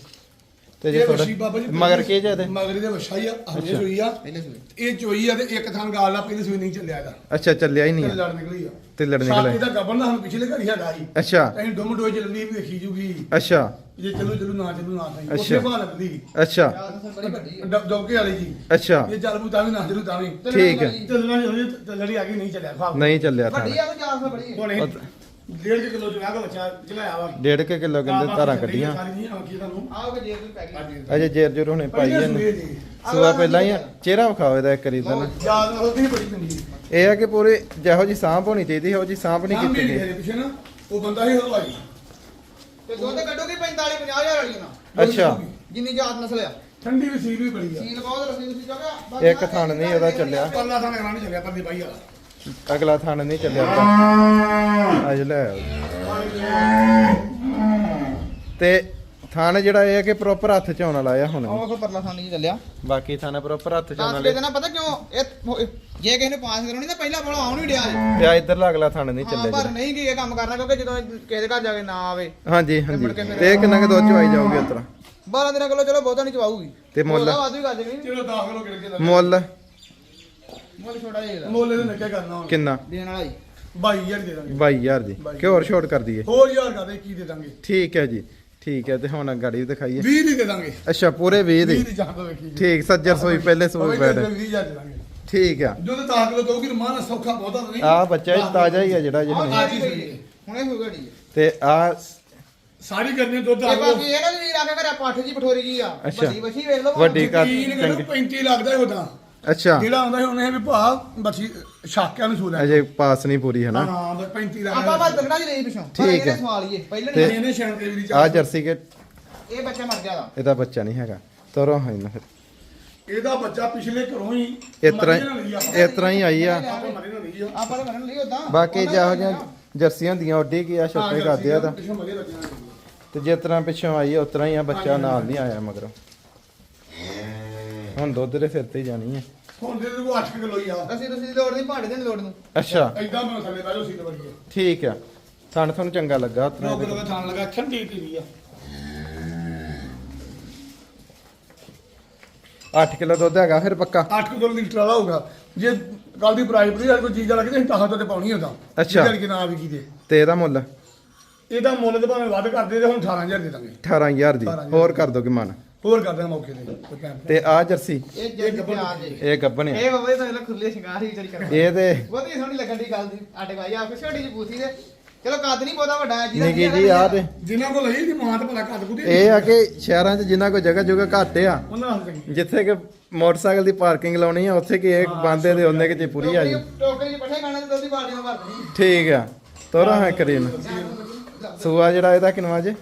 ਤੇ ਜੇ ਇਹ ਥੋੜਾ ਵੱਛੀ ਬਾਬਾ ਜੀ ਮਗਰ ਕੀ ਜੇ ਇਹਦੇ ਮਗਰ ਇਹਦੇ ਵਛਾ ਹੀ ਆ ਹਜੇ ਅੱਛਾ। ਸੂਈ ਆ। ਪਹਿਲੇ ਸੂਈ। ਇਹ ਚੋਈ ਆ ਤੇ ਇੱਕ ਥਾਂ ਗਾਲ ਆ ਪਹਿਲੀ ਸੂਈ ਨਹੀਂ ਚੱਲਿਆ ਇਹਦਾ। ਅੱਛਾ ਚੱਲਿਆ ਹੀ ਨਹੀਂ ਤੇ ਆ। ਲੜ ਨਿਕਲੀ ਆ। ਤੇ ਲੜ ਸਾਥੀ ਨਿਕਲਿਆ ਦਾ ਗੱਬਰ ਨਾ ਸਾਨੂੰ ਪਿਛਲੇ ਘੜੀ ਹੈਗਾ ਸੀ। ਅੱਛਾ। ਅਸੀਂ ਡੁੰਮ ਡੋਏ ਚੱਲਦੀ ਵੀ ਵੇਖੀ ਜੂਗੀ। ਅੱਛਾ। ਜੇ ਚੱਲੂ ਚੱਲੂ ਨਾ ਚੱਲੂ ਨਾ ਸਹੀ ਅੱਛਾ। ਉੱਥੇ ਭਾਅ ਲੱਗਦੀ। ਅੱਛਾ। ਡਬਕੇ ਵਾਲੀ ਜੀ। ਅੱਛਾ। ਇਹ ਚੱਲ ਪੂ ਤਾਂ ਵੀ ਨਾ ਚੱਲੂ ਤਾਂ ਵੀ। ਠੀਕ ਹੈ। ਚੱਲਣਾ ਨਹੀਂ ਚੱਲੜੀ ਆ ਗਈ ਨਹੀਂ ਚੱਲਿਆ। ਖਾਬ ਨਹੀਂ ਚੱਲਿਆ ਥਾਂ ਵੱਡੀ ਆ ਤਾਂ 400 ਬੜੀ ਹੈ ਹੁਣ ਇਹ ਡੇਢ ਕਿਲੋ ਕੇ ਬੱਚਾ ਚਲਾਇਆ ਵਾ। ਡੇਢ ਕੇ ਕਿਲੋ ਕਹਿੰਦੇ ਧਾਰਾਂ ਕੱਢੀਆਂ। ਸਾਰੀ ਨਹੀਂ ਆਉਂਦੀ ਤੁਹਾਨੂੰ। ਆਓ ਕਿ ਜੇਰ ਦੀ ਪੈ ਗਈ। ਅਜੇ ਜੇਰ ਜੁਰ ਹੁਣੇ ਪਾਈ ਪਹਿਲੇ ਇਹਨੂੰ। ਸੂਏ ਦੀ। ਸੂਆ ਪਹਿਲਾਂ ਹੀ ਆ। ਚਿਹਰਾ ਵਿਖਾਓ ਇਹਦਾ ਇੱਕ ਵਾਰੀ ਤਾਂ ਨਾ। ਯਾਦ ਨਾਲ ਉਹਦੀ ਬੜੀ ਚੰਗੀ ਇਹ ਆ ਕਿ ਪੂਰੇ ਜਿਹੋ ਜੀ ਸਾਂਭ ਹੋਣੀ ਚਾਹੀਦੀ ਇਹੋ ਜੀ ਸਾਂਭ ਨਹੀਂ ਕੀਤੀ ਗਈ। ਮੇਰੇ ਪਿੱਛੇ ਨਾ ਉਹ ਬੰਦਾ ਹੀ ਹਲਵਾਈ ਤੇ ਦੁੱਧ ਕੱਢੋਗੇ 45 50000 ਵਾਲੀ ਨਾ ਅੱਛਾ। ਜਿੰਨੀ ਜਾਤ ਨਸਲ ਆ ਠੰਡੀ ਵੀ ਸੀਲ ਵੀ ਬੜੀ ਆ। ਸੀਲ ਬਹੁਤ ਰਸੀ ਤੁਸੀਂ ਚਾਹਗਾ ਇੱਕ ਥਣ ਨਹੀਂ ਉਹਦਾ ਚੱਲਿਆ। ਪੱਲਾ ਨਾਲ ਨਹੀਂ ਚੱਲਿਆ ਪੱਲੇ ਪਾਈ ਵਾਲਾ। ਅਗਲਾ ਥਣ ਨਹੀਂ ਚੱਲਿਆ ਤਾਂ। ਅੱਜ ਲੈ। ਤੇ ਥਣ ਜਿਹੜਾ ਇਹ ਆ ਕਿ ਪ੍ਰੋਪਰ ਹੱਥ ਚ ਆਉਣ ਵਾਲਾ ਆ ਹੁਣ ਉਹ ਕੋ ਪਰਲਾ ਖਾਨੀ ਚੱਲਿਆ ਬਾਕੀ ਥਣ ਪ੍ਰੋਪਰ ਹੱਥ ਚ ਆਉਣ ਵਾਲੇ ਨਾ ਪਤਾ ਕਿਉਂ ਇਹ ਜੇ ਕਿਸੇ ਨੇ ਪਾਸ ਕਰਾਉਣੀ ਤਾਂ ਪਹਿਲਾਂ ਬੋਲਾ ਆਉਣ ਡਿਆ ਏ। ਤੇ ਆ ਇੱਧਰਲਾ ਅਗਲਾ ਥਣ ਨਹੀਂ ਹਾਂ ਚੱਲਿਆ ਪਰ। ਨਹੀਂ ਕੀ ਇਹ ਕੰਮ ਕਰਨਾ ਕਿਉਂਕਿ ਜਦੋਂ ਕਿਸੇ ਦੇ ਘਰ ਜਾ ਕੇ ਨਾ ਆਵੇ ਹਾਂਜੀ ਹਾਂਜੀ ਤੇ ਇਹ ਕਿੰਨਾ ਕੁ ਦੁੱਧ ਚਵਾਈ ਜਾਊਗੀ ਉਤਰਾ 12 ਦਿਨਾਂ ਕੋਲੋਂ ਚਲੋ ਬਹੁਤਾ ਨਹੀਂ ਚਵਾਊਗੀ ਤੇ ਮੁੱਲ? ਉਹਦਾ ਵਾਧੂ ਹੀ ਕਰ ਦੇਣੀ ਚਲੋ 10 ਕਿਲੋ ਗਿਣ ਕੇ ਲੈ ਮੁੱਲ ਮੁੱਲ ਛੋਟਾ ਜਿਹਾ ਇਹਦਾ। ਮੋਲੇ ਦੇ ਨੱਕੇ ਕਰਨਾ ਹੁਣ। ਕਿੰਨਾ? ਦੇਣ ਵਾਲਾ ਹੀ 22000 ਦੇ ਦਾਂਗੇ। 22000 ਦੀ। ਕਿ ਹੋਰ ਛੋਟ ਕਰ ਦਈਏ ਹੋਰ ਯਾਰ ਕਰਦੇ ਕੀ ਦੇ ਦਾਂਗੇ। ਠੀਕ ਹੈ ਜੀ ਠੀਕ ਹੈ ਤੇ ਹੁਣ ਗਾੜੀ ਵੀ ਦਿਖਾਈਏ। 20 ਦੀ ਦੇ ਦਾਂਗੇ। ਅੱਛਾ ਪੂਰੇ 20 ਦੀ? 20 ਦੀ ਜਾਂ ਤਾਂ ਵੇਖੀ ਜੀ। ਠੀਕ ਸੱਜਰ ਸੋਈ ਪਹਿਲੇ ਸੋਈ ਬੈਠ। 20000 ਦੇ ਦਾਂਗੇ। ਠੀਕ ਆ। ਜੋ ਤੇ 10 ਕਿਲੋ ਦੋਗੀ ਰਮਾਨ ਸੌਖਾ ਬਹੁਤਾ ਤਾਂ ਨਹੀਂ। ਆ ਬੱਚਾ ਇਹ ਤਾਜ਼ਾ ਹੀ ਆ ਜਿਹੜਾ ਜੀ ਆਹ ਹੁਣੇ। ਅੱਜ ਹੀ ਸੂਈ ਹੈ। ਹੁਣੇ ਹੋ ਗੜੀ ਤੇ ਆ ਸਾਰੀ ਕਰਨੀ ਦੁੱਧ ਆ ਬਾਕੀ ਇਹ ਨਾ ਜੀ ਰੱਖ ਕੇ ਪੱਠ ਜੀ ਪਠੋਰੀ ਜੀ ਆ। ਵੱਡੀ ਵਛੀ ਵੇਖ ਲਓ। ਵੱਡੀ ਕਰ- ਯਕੀਨ ਕਰੋ ਚੰਗੀ। 35 ਲੱਗਦਾ ਉਹਦਾ। ਅੱਛਾ। ਜਿਹੜਾ ਆਉਂਦਾ ਸੀ ਉਹਨੇ ਵੀ ਭਾ ਬੱਚੀ ਸ਼ਾਕਿਆਂ ਨੂੰ ਸੂਦਾ ਅਜੇ ਪਾਸ ਨਹੀਂ ਪੂਰੀ ਹੈ ਨਾ ਹਾਂ ਬਸ 35 ਲੱਗਦਾ ਆਪਾਂ ਬਸ ਤਗੜਾ ਜੀ ਲਈ ਪਿਛੋਂ। ਠੀਕ ਹੈ। ਸਵਾਲ ਹੀ। ਹੈ ਪਹਿਲਾਂ ਨਹੀਂ ਇਹਨੇ ਸ਼ਾਨ ਤੇ ਵੀ ਆ ਜਰਸੀ ਕੇ ਇਹ ਬੱਚਾ ਮਰ ਗਿਆ ਦਾ ਇਹਦਾ ਬੱਚਾ ਨਹੀਂ ਹੈਗਾ। ਤੋਰੋ ਹੈ ਨਾ ਫਿਰ। ਇਹਦਾ ਬੱਚਾ ਪਿਛਲੇ ਘਰੋਂ ਹੀ ਇਸ ਤਰ੍ਹਾਂ ਇਸ ਤਰ੍ਹਾਂ ਹੀ ਆਈ ਆ। ਆਪਾਂ ਤਾਂ ਮਰਨ ਲਈ ਉਦਾਂ ਬਾਕੀ ਜਿਹੋ ਜਿਹੀਆਂ ਜਰਸੀਆਂ ਹੁੰਦੀਆਂ ਉੱਡੀ ਕੀ ਆ ਛੋਟੇ ਕਰਦੇ ਆ ਤਾਂ। ਤੇ ਜਿਸ ਤਰ੍ਹਾਂ ਪਿੱਛੋਂ ਆਈ ਆ ਉਸ ਤਰ੍ਹਾਂ ਹੀ ਆ ਬੱਚਾ ਨਾਲ ਨਹੀਂ ਆਇਆ ਮਗਰੋਂ। ਹੁਣ ਦੁੱਧ ਦੇ ਸਿਰ ਤੇ ਹੀ ਜਾਣੀ ਹੈ ਹੁਣ ਦੇ ਕੋ 8 ਕਿਲੋ ਹੀ ਆ। ਅਸੀਂ ਤੁਸੀਂ ਦੀ ਲੋੜ ਨਹੀਂ ਭਾੜੇ ਦੀ ਨੀ ਲੋੜ ਨੂੰ ਅੱਛਾ। ਐਦਾਂ ਮੈਂ ਥੱਲੇ ਬੈਠੋ ਸੀ ਤੇ ਵੜੀ ਠੀਕ ਆ। ਥਣ ਤੁਹਾਨੂੰ ਚੰਗਾ ਲੱਗਾ ਨੌਕਰ ਇਹਦੇ। ਦਾ ਥਾਣ ਲਗਾ ਠੰਡੀ ਟੀਵੀ ਆ। 8 ਕਿਲੋ ਦੁੱਧ ਹੈਗਾ ਫਿਰ ਪੱਕਾ? 8 ਕਿਲੋ ਲੀਟਰ ਵਾਲਾ ਹੋਊਗਾ। ਜੇ ਕੱਲ ਦੀ ਪ੍ਰਾਈਸ ਪਰੀ ਕੋਈ ਚੀਜ਼ ਲੱਗਦੀ ਅਸੀਂ ਤਾਂ ਤੇ ਪਾਉਣੀ ਹੁੰਦਾ ਅੱਛਾ। ਕਿ ਨਾ ਵਿਕੀ ਦੇ ਤੇ ਇਹਦਾ ਮੁੱਲ? ਇਹਦਾ ਮੁੱਲ ਤੇ ਭਾਵੇਂ ਵੱਧ ਕਰਦੇ ਤੇ ਹੁਣ 18000 ਦੇ ਦਾਂਗੇ। 18000 ਦੀ। 18,000 ਹੋਰ ਕਰ ਦੋਗੇ ਮਨ। ਹੋਰ ਕਰਦੇ ਮੌਕੇ ਤੇ। ਕੋਈ ਤੇ ਆ ਜਰਸੀ। ਇਹ ਜਿਹੜੀ ਪਿਆਰ ਜੀ। ਇਹ ਗੱਬਨ ਆ। ਇਹ ਬਾਬਾ ਤਾਂ ਇਹਦਾ ਖੁੱਲੇ ਸ਼ਿੰਗਾਰ ਹੀ ਵਿਚਾਰੀ ਕਰ ਇਹ ਤੇ ਬਹੁਤੀ ਸੋਹਣੀ ਲੱਗਣ ਦੀ ਗੱਲ ਦੀ ਆਟੇ ਭਾਈ ਆਪੇ ਛੋਟੀ ਜਿਹੀ ਪੂਥੀ ਦੇ ਚਲੋ ਕੱਦ ਨਹੀਂ ਬਹੁਤਾ ਵੱਡਾ ਹੈ ਨਿੱਕੀ ਜੀ ਆ ਤੇ। ਜਿਨ੍ਹਾਂ ਕੋਲ ਲਈ ਦੀ ਮਾਂ ਤੇ ਭਲਾ ਕੱਦ ਕੁਦੀ ਇਹ ਆ ਕਿ ਸ਼ਹਿਰਾਂ 'ਚ ਜਿੰਨਾ ਕੋਈ ਜਗ੍ਹਾ ਜੁਗਾ ਘੱਟ ਆ। ਉਹਨਾਂ ਨਾਲ ਚੰਗੀ। ਜਿੱਥੇ ਕਿ ਮੋਟਰਸਾਈਕਲ ਦੀ ਪਾਰਕਿੰਗ ਲਾਉਣੀ ਆ ਉੱਥੇ ਕਿ ਇਹ ਬਾਂਦੇ ਦੇ ਉਹਨੇ ਕਿ ਚ ਪੂਰੀ ਆ ਜੀ ਟੋਕਰੀ ਚ ਪੱਠੇ ਖਾਣੇ ਤੇ ਦੁੱਧ ਦੀ ਬਾਲਟੀ ਨਾਲ ਭਰ ਦੇਣੀ ਠੀਕ ਆ। ਤੋਰਾ ਹੈ ਕਰੀਨ ਸੂਆ ਜਿਹੜਾ ਇਹਦਾ ਕਿਨਵਾ ਜੇ?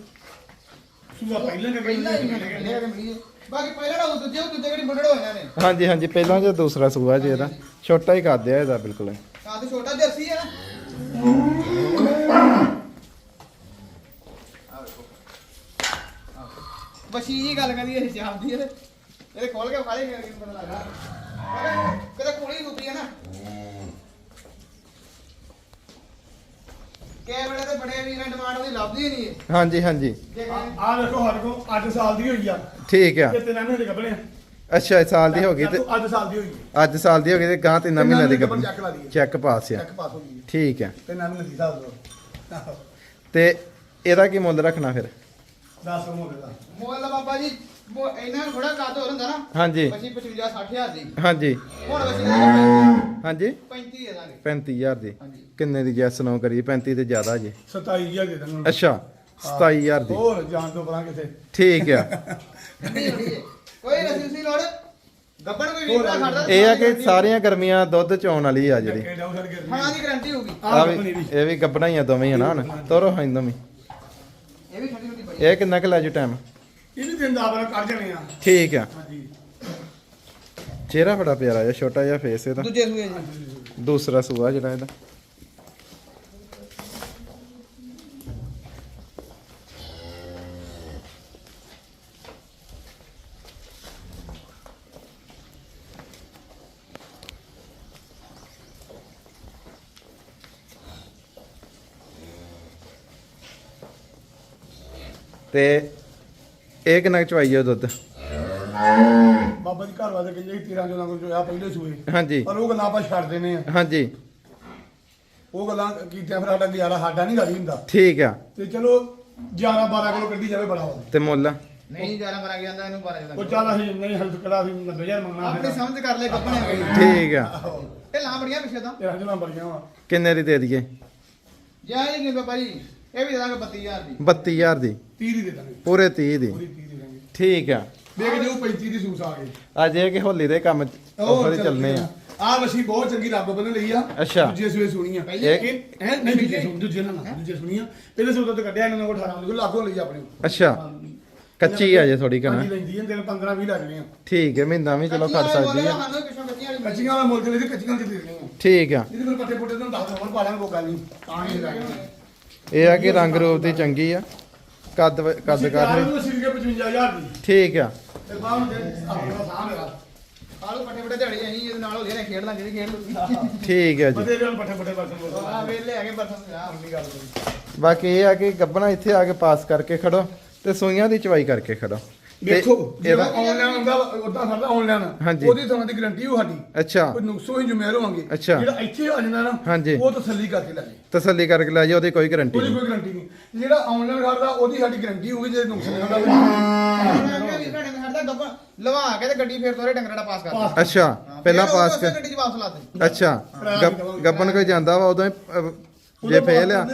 ਸੂਆ ਪਹਿਲਾਂ ਕਿ ਪਹਿਲਾਂ ਹੀ ਪਹਿਲੇ ਆ ਕੇ ਮਿਲੀ ਹੈ। ਬਾਕੀ ਪਹਿਲਾਂ ਨਾ ਉਹ ਦੂਜੇ ਉਹ ਦੂਜੇ ਕਿਹੜੀ ਬੁੱਢੜ ਹੋਈਆਂ ਨੇ? ਹਾਂਜੀ ਹਾਂਜੀ ਪਹਿਲਾਂ ਜੇ ਦੂਸਰਾ ਸੂਆ ਜੇ ਇਹਦਾ। ਛੋਟਾ ਹੀ ਕਰਦੇ ਆ ਇਹਦਾ ਬਿਲਕੁਲ। ਕੱਦ ਛੋਟਾ ਜਰਸੀ ਹੈ ਨਾ? ਬਸ਼ੀ ਜੀ ਗੱਲ ਕਰੀ ਇਹ ਜਾਂਦੀ ਇਹਦੇ ਖੋਲ ਕੇ ਖਾਲੇ ਮੇਰੇ ਕਿੰਨ ਪਤਾ ਲੱਗਾ ਕਿਤੇ ਕੋਲੀ ਸੁੱਤੀ ਹੈ ਨਾ। ਕੈ ਵੇਲੇ ਤੇ ਬੜੇ ਵੀਰਾਂ ਡਿਮਾਂਡ ਉਹਦੀ ਲੱਭਦੀ ਨਹੀਂ ਹੈ ਹਾਂਜੀ ਹਾਂਜੀ। ਆ ਦੇਖੋ ਸਾਡੇ ਕੋਲ 8 ਸਾਲ ਦੀ ਹੋਈ ਆ। ਠੀਕ ਆ। ਤੇ ਤਿੰਨਾਂ ਮਹੀਨੇ ਆ। ਅੱਛਾ ਇਹ ਸਾਲ ਦੀ ਹੋ ਗਈ ਤੇ 8 ਸਾਲ ਦੀ ਹੋਈ ਹੈ ਅੱਜ ਸਾਲ ਦੀ ਹੋ ਗਈ ਤੇ ਗਾਂ ਤਿੰਨ ਮਹੀਨੇ ਦੀ ਗੱਭਣ ਚੈੱਕ ਲਾ ਦਈਏ। ਚੈੱਕ ਪਾਸ ਆ। ਚੈੱਕ ਪਾਸ ਹੋ ਗਈ। ਠੀਕ ਆ। ਤਿੰਨਾਂ ਮਹੀਨੇ ਦੀ ਹਿਸਾਬ ਲਓ ਤੇ ਇਹਦਾ ਕੀ ਮੁੱਲ ਰੱਖਣਾ ਫਿਰ? 10 ਮੋਲੇ ਦਾ ਮੁੱਲ ਬਾਬਾ ਜੀ ਇਹਨਾਂ ਨੂੰ ਥੋੜਾ ਕੱਦ ਹੋਰ ਹੁੰਦਾ ਨਾ। ਹਾਂਜੀ। ਅਸੀਂ 55 60000 ਦੀ। ਹਾਂਜੀ। ਹੁਣ ਅਸੀਂ ਹਾਂਜੀ। 35 ਦੇ। ਦਾਂਗੇ 35000 ਦੀ। ਹਾਂਜੀ। ਕਿੰਨੇ ਦੀ ਜੈਸ ਨੋ ਕਰੀ 35 ਤੇ ਜ਼ਿਆਦਾ ਜੇ। 27000 ਦੇ ਦਾਂਗੇ ਅੱਛਾ 27000 ਦੀ। ਹੋਰ ਜਾਣ ਤੋਂ ਪਰਾਂ ਕਿਤੇ। ਠੀਕ ਆ। ਕੋਈ ਰਸੀ ਸੀ ਲੋੜ ਗੱਬੜ ਕੋਈ ਦਾ ਖੜਦਾ ਇਹ ਆ ਕਿ ਸਾਰੀਆਂ ਗਰਮੀਆਂ ਦੁੱਧ ਚ ਆਉਣ ਵਾਲੀ ਆ ਜਿਹੜੀ। ਹਾਂ ਦੀ ਗਾਰੰਟੀ ਹੋਊਗੀ। ਆ ਆ ਵੀ ਇਹ ਵੀ ਗੱਬਣਾ ਹੀ ਆ ਦੋਵੇਂ ਹੀ ਆ ਨਾ ਹੁਣ। ਤੋਰੋ ਹਾਂ ਦੋਵੇਂ ਇਹ ਵੀ ਠੰਡੀ ਠੰਡੀ ਬੜੀ ਇਹ ਕਿੰਨਾ ਕੁ ਲੈ ਜੂ ਟਾਈਮ ਇਹ ਵੀ ਦਿਨ ਦਾ ਆਪਣਾ ਕਰ ਜਾਣੇ ਆ। ਠੀਕ ਆ। ਹਾਂਜੀ। ਚਿਹਰਾ ਬੜਾ ਪਿਆਰਾ ਜਿਹਾ ਛੋਟਾ ਜਿਹਾ ਫੇਸ ਇਹਦਾ। ਦੂਜੇ ਸੂਏ ਜੀ। ਦੂਸਰਾ ਸੂਆ ਜਿਹੜਾ ਇਹਦਾ। ਤੇ ਇਹ ਕਿੰਨਾ ਕੁ ਚਵਾਈ ਆ ਦੁੱਧ? ਬਾਬਾ ਜੀ ਘਰ ਵਾਲੇ ਕਹਿੰਦੇ ਸੀ 13 ਜਨਾਂ ਕੋਲ ਜੋ ਆ ਪਹਿਲੇ ਸੂਏ। ਹਾਂਜੀ। ਪਰ ਉਹ ਗੱਲਾਂ ਆਪਾਂ ਛੱਡ ਦਿੰਦੇ ਆ ਹਾਂਜੀ। ਉਹ ਗੱਲਾਂ ਕੀਤਿਆਂ ਫਿਰ ਸਾਡਾ ਗੁਜ਼ਾਰਾ ਸਾਡਾ ਨਹੀਂ ਗਾੜੀ ਹੁੰਦਾ। ਠੀਕ ਆ। ਤੇ ਚਲੋ 11 12 ਕਿਲੋ ਕੱਢੀ ਜਾਵੇ ਬੜਾ ਵਾ। ਤੇ ਮੁੱਲ? ਨਹੀਂ ਜਾਣਾ ਬਣਾ ਕੇ ਜਾਂਦਾ ਇਹਨੂੰ ਬਾਰੇ ਉਹ ਚੱਲ ਅਸੀਂ ਨਹੀਂ ਹਲਕ ਕਰਾ ਅਸੀਂ 90000 ਮੰਗਣਾ ਆਪਣੀ ਸਮਝ ਕਰ ਲੈ ਕੱਪਣੇ ਗਈ ਠੀਕ ਆ। ਇਹ ਲਾਂ ਬੜੀਆਂ ਪਿੱਛੇ ਤਾਂ। ਤੇਰਾ ਜਨਾਂ ਬੜੀਆਂ ਵਾ। ਕਿੰਨੇ ਦੀ ਦੇ ਦਈਏ? ਜਾ ਜੀ ਨਹੀਂ ਬਾਬਾ ਜੀ। ਇਹ ਵੀ ਦੇ ਦਾਂਗੇ 32000 ਦੀ। 32000 ਦੀ। 30 ਦੀ ਦੇ ਦਾਂਗੇ। ਪੂਰੇ 30 ਦੀ। ਪੂਰੀ 30 ਦੇ ਦਾਂਗੇ। ਠੀਕ ਆ। ਦੇਖ ਜਿਓ 35 ਦੀ ਸੂਸ ਆ ਗਏ। ਅੱਜ ਇਹ ਕਿ ਹੋਲੀ ਦੇ ਕੰਮ ਆਫਰ ਚੱਲਨੇ ਆ। ਆ ਵਸੀ ਬਹੁਤ ਚੰਗੀ ਰੱਬ ਬਣ ਲਈ ਆ। ਅੱਛਾ। ਦੂਜੇ ਸੂਏ ਸੁਣੀਆਂ ਪਹਿਲੀ- ਇਹ ਹੈ ਨਹੀਂ ਦੂਜੇ ਸੁਣ ਦੂਜੇ ਨਾ ਨਾ, ਦੂਜੇ ਸੁਣੀਆਂ ਪਹਿਲੇ ਸੂਏ ਤੋਂ ਕੱਢਿਆ ਇਹਨਾਂ ਕੋਲ 18 ਕੋਲ ਲਾਗੋ ਲਈ ਆਪਣੇ ਅੱਛਾ। ਕੱਚੀ ਆ ਜੇ ਥੋੜੀ ਕਣਾ ਲੈਂਦੀ ਹੈ ਦਿਨ 15 20 ਲੱਗ ਗਈਆਂ ਠੀਕ ਹੈ ਮਹੀਨਾ ਵੀ ਚਲੋ ਖੜ ਸਕਦੀ ਆ। ਪਿੱਛੋਂ ਕੱਚੀਆਂ ਵਾਲੀ ਮੁੱਲ ਤੇ ਕੱਚੀਆਂ ਚ ਦੇ ਦੇਣੀਆਂ ਠੀਕ ਆ ਜਿਹਦੇ ਕੋਲ ਪੱਟੇ ਪੁੱਟੇ ਤੋਂ ਦੱਸ ਹੋਰ ਪਾ ਲਾਂਗੇ ਕੋਈ ਗੱਲ ਨਹੀਂ। ਤਾਂ ਹੀ ਲੱਗ ਇਹ ਆ ਕਿ ਰੰਗ ਰੂਪ ਦੀ ਚੰਗੀ ਆ। ਕੱਦ ਕੱਦ ਕਰ ਨੂੰ ਸਿਰ ਕੇ 55000 ਦੀ। ਠੀਕ ਆ। ਤੇ ਬਾਹਰ ਦੇ ਆਪਣਾ ਸਾਹਮਣੇ ਆ ਆਲੂ ਪੱਟੇ ਪੱਟੇ ਝੜੀ ਆਈ ਇਹਦੇ ਨਾਲ ਹੋ ਗਿਆ ਖੇਡ ਲਾਂ ਜਿਹੜੀ ਖੇਡ ਲੂਗੀ ਠੀਕ ਜੀ। ਬਦੇ ਆ ਵੇਲੇ ਆ ਗਏ ਬਰਤਨ ਆ ਹੁੰਦੀ ਗੱਲ ਕੋਈ ਬਾਕੀ ਇਹ ਆ ਕਿ ਗੱਬਣਾ ਇੱਥੇ ਆ ਕੇ ਪਾਸ ਕਰਕੇ ਖੜੋ ਤੇ ਸੂਈਆਂ ਦੀ ਚਵਾਈ ਕਰਕੇ ਖੜੋ। ਤੇ ਦੇਖੋ ਜਿਹੜਾ ਇਹਦਾ ਆਨਲਾਈਨ ਹੁੰਦਾ ਉਦਾਂ ਸਾਡਾ ਆਨਲਾਈਨ ਹਾਂਜੀ। ਉਹਦੀ ਤਰ੍ਹਾਂ ਦੀ ਗਾਰੰਟੀ ਹੋ ਸਾਡੀ। ਅੱਛਾ। ਕੋਈ ਨੁਕਸੋ ਹੀ ਜ਼ਿੰਮੇਵਾਰ ਹੋਵਾਂਗੇ। ਅੱਛਾ। ਜਿਹੜਾ ਇੱਥੇ ਆ ਜਾਂਦਾ ਨਾ ਹਾਂਜੀ। ਉਹ ਤਸੱਲੀ ਕਰਕੇ ਲੈ ਜੇ ਤਸੱਲੀ ਕਰਕੇ ਲੈ ਜਾਓ ਉਹਦੀ ਕੋਈ ਗਾਰੰਟੀ ਉਹਦੀ ਨਹੀਂ। ਕੋਈ ਗਾਰੰਟੀ ਨਹੀਂ। ਜਿਹੜਾ ਆਨਲਾਈਨ ਕਰਦਾ ਉਹਦੀ ਸਾਡੀ ਗਾਰੰਟੀ ਹੋਊਗੀ ਜੇ ਨੁਕਸ ਨਹੀਂ ਸਾਡਾ ਗੱਬਾ ਲਵਾ ਕੇ ਤੇ ਗੱਡੀ ਫੇਰ ਤੋਰੇ ਡੰਗਰਾਂ ਦਾ ਪਾਸ ਕਰ ਪਾਸ। ਅੱਛਾ ਪਹਿਲਾਂ ਪਾਸ ਕਰ ਕਰ ਗੱਡੀ ਚ ਵਾਪਸ ਲਾ ਦੇ ਅੱਛਾ ਗੱਬ- ਗੱਬਨ ਕੋਈ ਜਾਂਦਾ ਵਾ ਉਦੋਂ ਜੇ ਫੇਲ ਆ।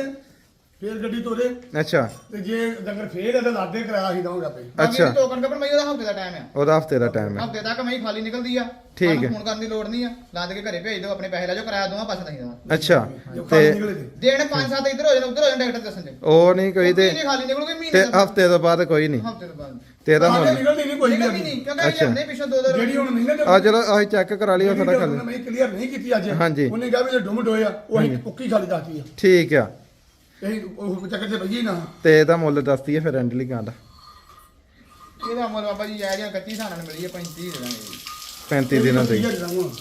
ਫੇਰ ਗੱਡੀ ਤੋਰੇ। ਅੱਛਾ। ਤੇ ਜੇ ਡੰਗਰ ਫੇਰ ਇਹਦਾ ਲਾਦੇ ਕਰਾਇਆ ਸੀ ਦਵਾਂਗੇ ਆਪੇ। ਅੱਛਾ। ਟੋਕਨ ਗੱਬਰ ਮੈਂ ਉਹਦਾ ਹਫ਼ਤੇ ਦਾ ਟਾਈਮ ਆ। ਉਹਦਾ ਹਫ਼ਤੇ ਦਾ ਟਾਈਮ ਹੈ ਹਫ਼ਤੇ ਤੱਕ ਮੈਂ ਖਾਲੀ ਨਿਕਲਦੀ ਆ। ਠੀਕ ਹੈ। ਫੋਨ ਕਰਨ ਦੀ ਲੋੜ ਨਹੀਂ ਆ। ਲਾ ਦੇ ਕੇ ਘਰੇ ਭੇਜ ਦਿਓ ਆਪਣੇ ਪੈਸੇ ਲੈ ਜਾਓ ਕਿਰਾਇਆ ਦੋਵਾਂ ਪਾਸੇ ਨਹੀਂ ਦੇਵਾਂ ਅੱਛਾ। ਖਾਲੀ ਤੇ ਤੇ ਦੇਣ ਪੰਜ ਸੱਤ ਇੱਧਰ ਹੋ ਜਾਣ ਉੱਧਰ ਹੋ ਜਾਣ ਡਾਕਟਰ ਦੱਸਣ ਦੇ। ਉਹ ਨਹੀਂ ਕੋਈ ਤੇ ਖਾਲੀ ਨਿਕਲੂਗੇ ਤੇ ਮਹੀਨੇ ਹਫ਼ਤੇ ਤੋਂ ਬਾਅਦ ਕੋਈ ਨਹੀਂ। ਹਫ਼ਤੇ ਤੋਂ ਬਾਅਦ। ਤੇ ਇਹਦਾ ਮੁੱਲ ਨਿਕਲਦੀ ਨਹੀਂ ਕੋਈ ਨਹੀਂ ਨਹੀਂ। ਕਿਉਂਕਿ ਅੱਛਾ। ਆਪਣੇ ਪਿੱਛੋਂ ਦੋ ਦੋ ਜਿਹੜੀ ਹੁਣ ਨਹੀਂ ਨਾ ਆ ਚਲੋ ਅਸੀਂ ਚੈੱਕ ਕਰਾ ਲਈ ਉਹ ਜਿਹੜੀ ਕਰ ਮੈਂ ਕਲੀਅਰ ਨਹੀਂ ਕੀਤੀ ਅੱਜ। ਹਾਂਜੀ। ਉਹਨੇ ਕਿਹਾ ਵੀ ਜੇ ਡੁੰਮ ਡੋਇਆ ਉਹ ਅਸੀਂ ਕੁੱਕੀ ਖਾਲੀ ਦੱਸਦੀ ਆ। ਠੀਕ ਆ। ਅਸੀਂ ਉਹ ਚੱਕਰ ਤੇ ਨਾ ਇਹਦਾ ਮੁੱਲ ਦੱਸ ਦਈਏ ਫਿਰ ਐਂਡਲੀ ਗਾਂ ਦਾ ਇਹਦਾ ਮੁੱਲ ਬਾਬਾ ਜੀ ਆ ਕੱਚੀ ਸਾਨਾਂ ਨੂੰ ਮਿਲੀ ਹੈ 35 ਦੇ ਦਾਂਗੇ। ਜੀ 35 ਦਿਨਾਂ ਦੀ।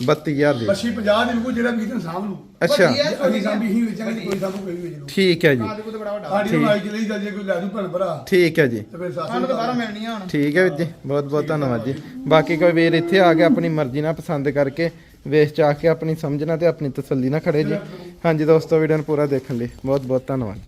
32000 ਦੀ ਬੱਸੀ 50 ਦੀ। ਕੋਈ ਜਿਹੜਾ ਵੀ ਤੇ ਸਾਹਮ ਨੂੰ ਅੱਛਾ। ਅਸੀਂ ਸਾਂਭੀ ਹੀ ਵੇਚਾਂਗੇ ਕੋਈ ਸਾਂਭੂ ਕੋਈ ਵੀ ਵੇਚ ਠੀਕ ਹੈ ਜੀ। ਦੇਖੋ ਤੇ ਬੜਾ ਵੱਡਾ। ਸਾਡੀ ਮਾਈ ਚ ਲਈ ਜੇ ਕੋਈ ਲੈ ਦੂ ਭਣ ਭਰਾ। ਠੀਕ ਹੈ ਜੀ। ਤੇ ਫਿਰ ਸਾਨੂੰ ਤਾਂ ਬਾਹਰੋਂ ਮਿਲਣੀਆਂ ਹੁਣ। ਠੀਕ ਹੈ ਵੀਰ ਜੀ। ਬਹੁਤ ਬਹੁਤ ਧੰਨਵਾਦ ਜੀ। ਬਾਕੀ ਕੋਈ ਵੀਰ ਇੱਥੇ ਆ ਕੇ ਆਪਣੀ ਮਰਜ਼ੀ ਨਾਲ ਪਸੰਦ ਕਰਕੇ ਵੇਚ ਚਾ ਕੇ ਆਪਣੀ ਸਮਝਣਾ ਤੇ ਆਪਣੀ ਤਸੱਲੀ ਨਾਲ ਖੜੇ ਜੀ। ਹਾਂਜੀ ਦੋਸਤੋ ਵੀਡੀਓ ਨੂੰ ਪੂਰਾ ਦੇਖਣ ਲਈ ਬਹੁਤ ਬਹੁਤ ਧੰਨਵਾਦ।